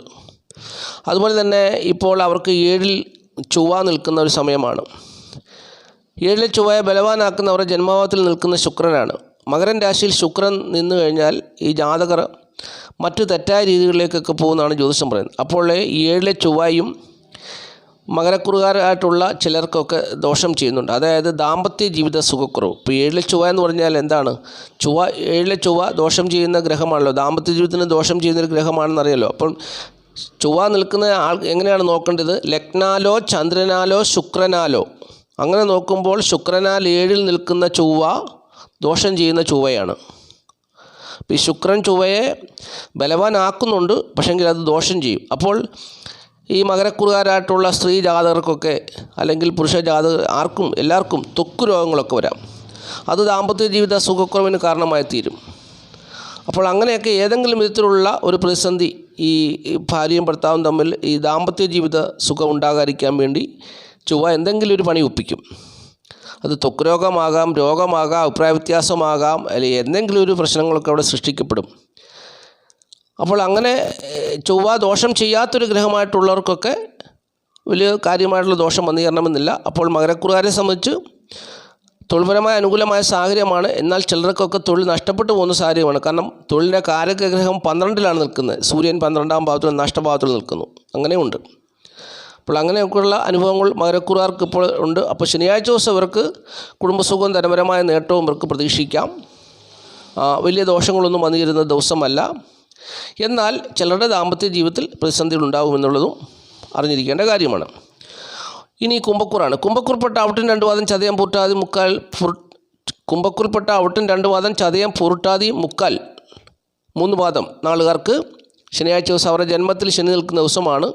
അതുപോലെ തന്നെ ഇപ്പോൾ അവർക്ക് ഏഴിൽ ചൊവ്വ നിൽക്കുന്ന ഒരു സമയമാണ്. ഏഴിലെ ചൊവ്വയെ ബലവാനാക്കുന്ന അവരുടെ ജന്മഭാവത്തിൽ നിൽക്കുന്ന ശുക്രനാണ്. മകരൻ രാശിയിൽ ശുക്രൻ നിന്നു കഴിഞ്ഞാൽ ഈ ജാതകർ മറ്റു തെറ്റായ രീതികളിലേക്കൊക്കെ പോകുന്നതാണ് ജ്യോതിഷം പറയുന്നത്. അപ്പോൾ ഏഴിലെ ചൊവ്വയും മകരക്കുറുകാരായിട്ടുള്ള ചിലർക്കൊക്കെ ദോഷം ചെയ്യുന്നുണ്ട്. അതായത് ദാമ്പത്യ ജീവിത സുഖക്കുറവ്. ഇപ്പോൾ ഏഴിലെ ചുവ എന്ന് പറഞ്ഞാൽ എന്താണ്? ചുവ ഏഴിലെ ചുവ ദോഷം ചെയ്യുന്ന ഗ്രഹമാണല്ലോ. ദാമ്പത്യ ജീവിതത്തിന് ദോഷം ചെയ്യുന്നൊരു ഗ്രഹമാണെന്നറിയാലോ അപ്പം ചുവ നിൽക്കുന്ന ആൾ എങ്ങനെയാണ് നോക്കേണ്ടത്? ലഗ്നാലോ ചന്ദ്രനാലോ ശുക്രനാലോ. അങ്ങനെ നോക്കുമ്പോൾ ശുക്രനാൽ ഏഴിൽ നിൽക്കുന്ന ചുവ ദോഷം ചെയ്യുന്ന ചുവയാണ് ഈ ശുക്രൻ ചുവയെ ബലവാനാക്കുന്നുണ്ട്. പക്ഷെങ്കിൽ അത് ദോഷം ചെയ്യും. അപ്പോൾ ഈ മകരക്കുറുകാരായിട്ടുള്ള സ്ത്രീ ജാതകർക്കൊക്കെ അല്ലെങ്കിൽ പുരുഷ ജാതകർ ആർക്കും എല്ലാവർക്കും ത്വക്ക് രോഗങ്ങളൊക്കെ വരാം. അത് ദാമ്പത്യ ജീവിത സുഖക്കുറവിന് കാരണമായി തീരും. അപ്പോൾ അങ്ങനെയൊക്കെ ഏതെങ്കിലും വിധത്തിലുള്ള ഒരു പ്രതിസന്ധി ഈ ഭാര്യയും ഭർത്താവും തമ്മിൽ ഈ ദാമ്പത്യ ജീവിത സുഖം ഉണ്ടാകാതിരിക്കാൻ വേണ്ടി ചൊവ്വ എന്തെങ്കിലും ഒരു പണി ഒപ്പിക്കും. അത് ത്വക്ക് രോഗമാകാം രോഗമാകാം അഭിപ്രായ വ്യത്യാസമാകാം അല്ലെങ്കിൽ എന്തെങ്കിലും ഒരു പ്രശ്നങ്ങളൊക്കെ അവിടെ സൃഷ്ടിക്കപ്പെടും. അപ്പോൾ അങ്ങനെ ചൊവ്വ ദോഷം ചെയ്യാത്തൊരു ഗ്രഹമായിട്ടുള്ളവർക്കൊക്കെ വലിയ കാര്യമായിട്ടുള്ള ദോഷം വന്നു ചേരണമെന്നില്ല അപ്പോൾ മകരക്കുറുകാരെ സംബന്ധിച്ച് തൊഴിൽപരമായ അനുകൂലമായ സാഹചര്യമാണ്. എന്നാൽ ചിലർക്കൊക്കെ തൊഴിൽ നഷ്ടപ്പെട്ടു പോകുന്ന സാഹചര്യമാണ്. കാരണം തൊഴിലിന്റെ കാരകഗ്രഹം പന്ത്രണ്ടിലാണ് നിൽക്കുന്നത്. സൂര്യൻ പന്ത്രണ്ടാം ഭാവത്തിൽ നഷ്ടഭാവത്തിൽ നിൽക്കുന്നു. അങ്ങനെയുണ്ട്. അപ്പോൾ അങ്ങനെയൊക്കെയുള്ള അനുഭവങ്ങൾ മകരക്കുറുകാർക്ക് ഇപ്പോൾ ഉണ്ട്. അപ്പോൾ ശനിയാഴ്ച ദിവസം ഇവർക്ക് കുടുംബസുഖവും ധനപരമായ നേട്ടവും ഇവർക്ക് പ്രതീക്ഷിക്കാം. വലിയ ദോഷങ്ങളൊന്നും വന്നിരുന്ന ദിവസമല്ല. എന്നാൽ ചിലരുടെ ദാമ്പത്യ ജീവിതത്തിൽ പ്രതിസന്ധികൾ ഉണ്ടാകുമെന്നുള്ളതും അറിഞ്ഞിരിക്കേണ്ട കാര്യമാണ്. ഇനി കുംഭക്കൂറാണ്. കുംഭക്കൂർപ്പെട്ട ഔട്ടിൻ രണ്ട് വാദം ചതയം പൂട്ടാതി മുക്കാൽ കുംഭക്കൂർപ്പെട്ട ഔട്ടിൻ രണ്ട് വാദം ചതയം പൂർട്ടാതി മുക്കാൽ മൂന്ന് വാദം. നാളുകാർക്ക് ശനിയാഴ്ച ദിവസം അവരുടെ ജന്മത്തിൽ ശനി നിൽക്കുന്ന ദിവസമാണ്.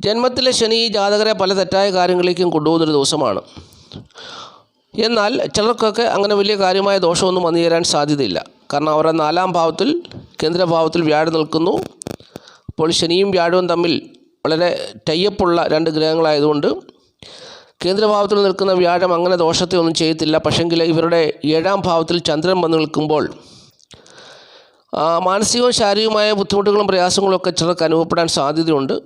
ജന്മത്തിലെ ശനി ജാതകരെ പല തെറ്റായ കാര്യങ്ങളിലേക്കും കൊണ്ടുപോകുന്നൊരു ദിവസമാണ്. എന്നാൽ ചിലർക്കൊക്കെ അങ്ങനെ വലിയ കാര്യമായ ദോഷമൊന്നും വന്നു ചേരാൻ സാധ്യതയില്ല. കാരണം അവരുടെ നാലാം ഭാവത്തിൽ കേന്ദ്രഭാവത്തിൽ വ്യാഴം നിൽക്കുന്നു. അപ്പോൾ ശനിയും വ്യാഴവും തമ്മിൽ വളരെ ടൈയപ്പുള്ള രണ്ട് ഗ്രഹങ്ങളായതുകൊണ്ട് കേന്ദ്രഭാവത്തിൽ നിൽക്കുന്ന വ്യാഴം അങ്ങനെ ദോഷത്തെ ഒന്നും ചെയ്യത്തില്ല. പക്ഷെങ്കിൽ ഇവരുടെ ഏഴാം ഭാവത്തിൽ ചന്ദ്രൻ വന്ന് നിൽക്കുമ്പോൾ മാനസികവും ശാരീരികവുമായ ബുദ്ധിമുട്ടുകളും പ്രയാസങ്ങളും ഒക്കെ ചിലർക്ക് അനുഭവപ്പെടാൻ സാധ്യതയുണ്ട്.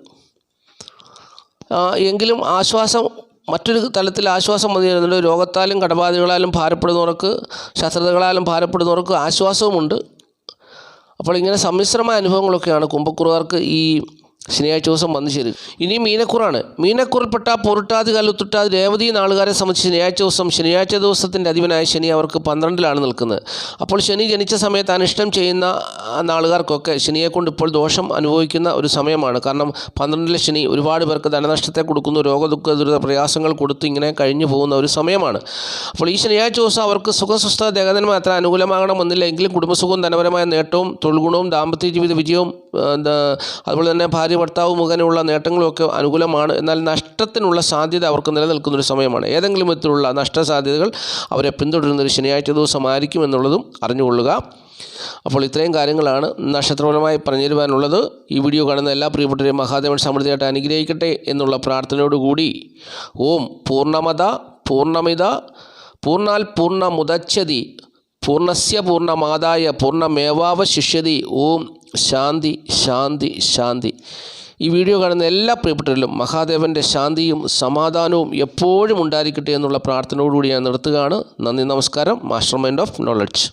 എങ്കിലും ആശ്വാസം മറ്റൊരു തലത്തിൽ ആശ്വാസം മതി വരുന്നുണ്ട് രോഗത്താലും കടബാധകളാലും ഭാരപ്പെടുന്നവർക്ക് ശസ്ത്രതകളാലും ഭാരപ്പെടുന്നവർക്ക് ആശ്വാസവുമുണ്ട്. അപ്പോൾ ഇങ്ങനെ സമ്മിശ്രമായ അനുഭവങ്ങളൊക്കെയാണ് കുംഭക്കുറുകാർക്ക് ഈ ശനിയാഴ്ച ദിവസം വന്നു ചേരും. ഇനി മീനക്കുറാണ്. മീനക്കുറിൽപ്പെട്ട പൊരുട്ടാതി കല്ലുത്തുട്ടാതി രേവതി നാളുകാരെ സംബന്ധിച്ച് ശനിയാഴ്ച ദിവസം ശനിയാഴ്ച ദിവസത്തിന്റെ അധിപനായ ശനി അവർക്ക് പന്ത്രണ്ടിലാണ് നിൽക്കുന്നത്. അപ്പോൾ ശനി ജനിച്ച സമയത്ത് അനിഷ്ടം ചെയ്യുന്ന നാളുകാർക്കൊക്കെ ശനിയെക്കൊണ്ട് ഇപ്പോൾ ദോഷം അനുഭവിക്കുന്ന ഒരു സമയമാണ്. കാരണം പന്ത്രണ്ടിലെ ശനി ഒരുപാട് പേർക്ക് ധനനഷ്ടത്തെ കൊടുക്കുന്നു രോഗദുഃഖ ദുരിത പ്രയാസങ്ങൾ കൊടുത്ത് ഇങ്ങനെ കഴിഞ്ഞു പോകുന്ന ഒരു സമയമാണ്. അപ്പോൾ ഈ ശനിയാഴ്ച ദിവസം അവർക്ക് സുഖസ്വസ്ഥ ദേഹതന്മ അത്ര അനുകൂലമാകണമെന്നില്ല. എങ്കിലും കുടുംബസുഖവും ധനപരമായ നേട്ടവും തൊഴിൽ ഗുണവും ദാമ്പത്യ ജീവിത വിജയവും അതുപോലെ തന്നെ ഭാര്യ ഭർത്താവ് മുഖേനയുള്ള നേട്ടങ്ങളുമൊക്കെ അനുകൂലമാണ്. എന്നാൽ നഷ്ടത്തിനുള്ള സാധ്യത അവർക്ക് നിലനിൽക്കുന്ന ഒരു സമയമാണ്. ഏതെങ്കിലും വിധത്തിലുള്ള നഷ്ടസാധ്യതകൾ അവരെ പിന്തുടരുന്ന ഒരു ശനിയാഴ്ച ദിവസമായിരിക്കും എന്നുള്ളതും അറിഞ്ഞുകൊള്ളുക. അപ്പോൾ ഇത്രയും കാര്യങ്ങളാണ് നക്ഷത്രപരമായി പറഞ്ഞു തരുവാനുള്ളത് ഈ വീഡിയോ കാണുന്ന എല്ലാ പ്രിയപ്പെട്ടവരെയും മഹാദേവൻ സമൃദ്ധിയായിട്ട് അനുഗ്രഹിക്കട്ടെ എന്നുള്ള പ്രാർത്ഥനയോടുകൂടി ഓം പൂർണമത പൂർണമിത പൂർണാൽ പൂർണമുദച്ഛതി പൂർണസ്യ പൂർണമാതായ പൂർണമേവാവശിഷ്യതി ഓം ശാന്തി ശാന്തി ശാന്തി. ഈ വീഡിയോ കാണുന്ന എല്ലാ പ്രിയപ്പെട്ടവരിലും മഹാദേവന്റെ ശാന്തിയും സമാധാനവും എപ്പോഴും ഉണ്ടായിരിക്കട്ടെ എന്നുള്ള പ്രാർത്ഥനയോടുകൂടി ഞാൻ നിർത്തുകയാണ്. നന്ദി നമസ്കാരം. Master mind of knowledge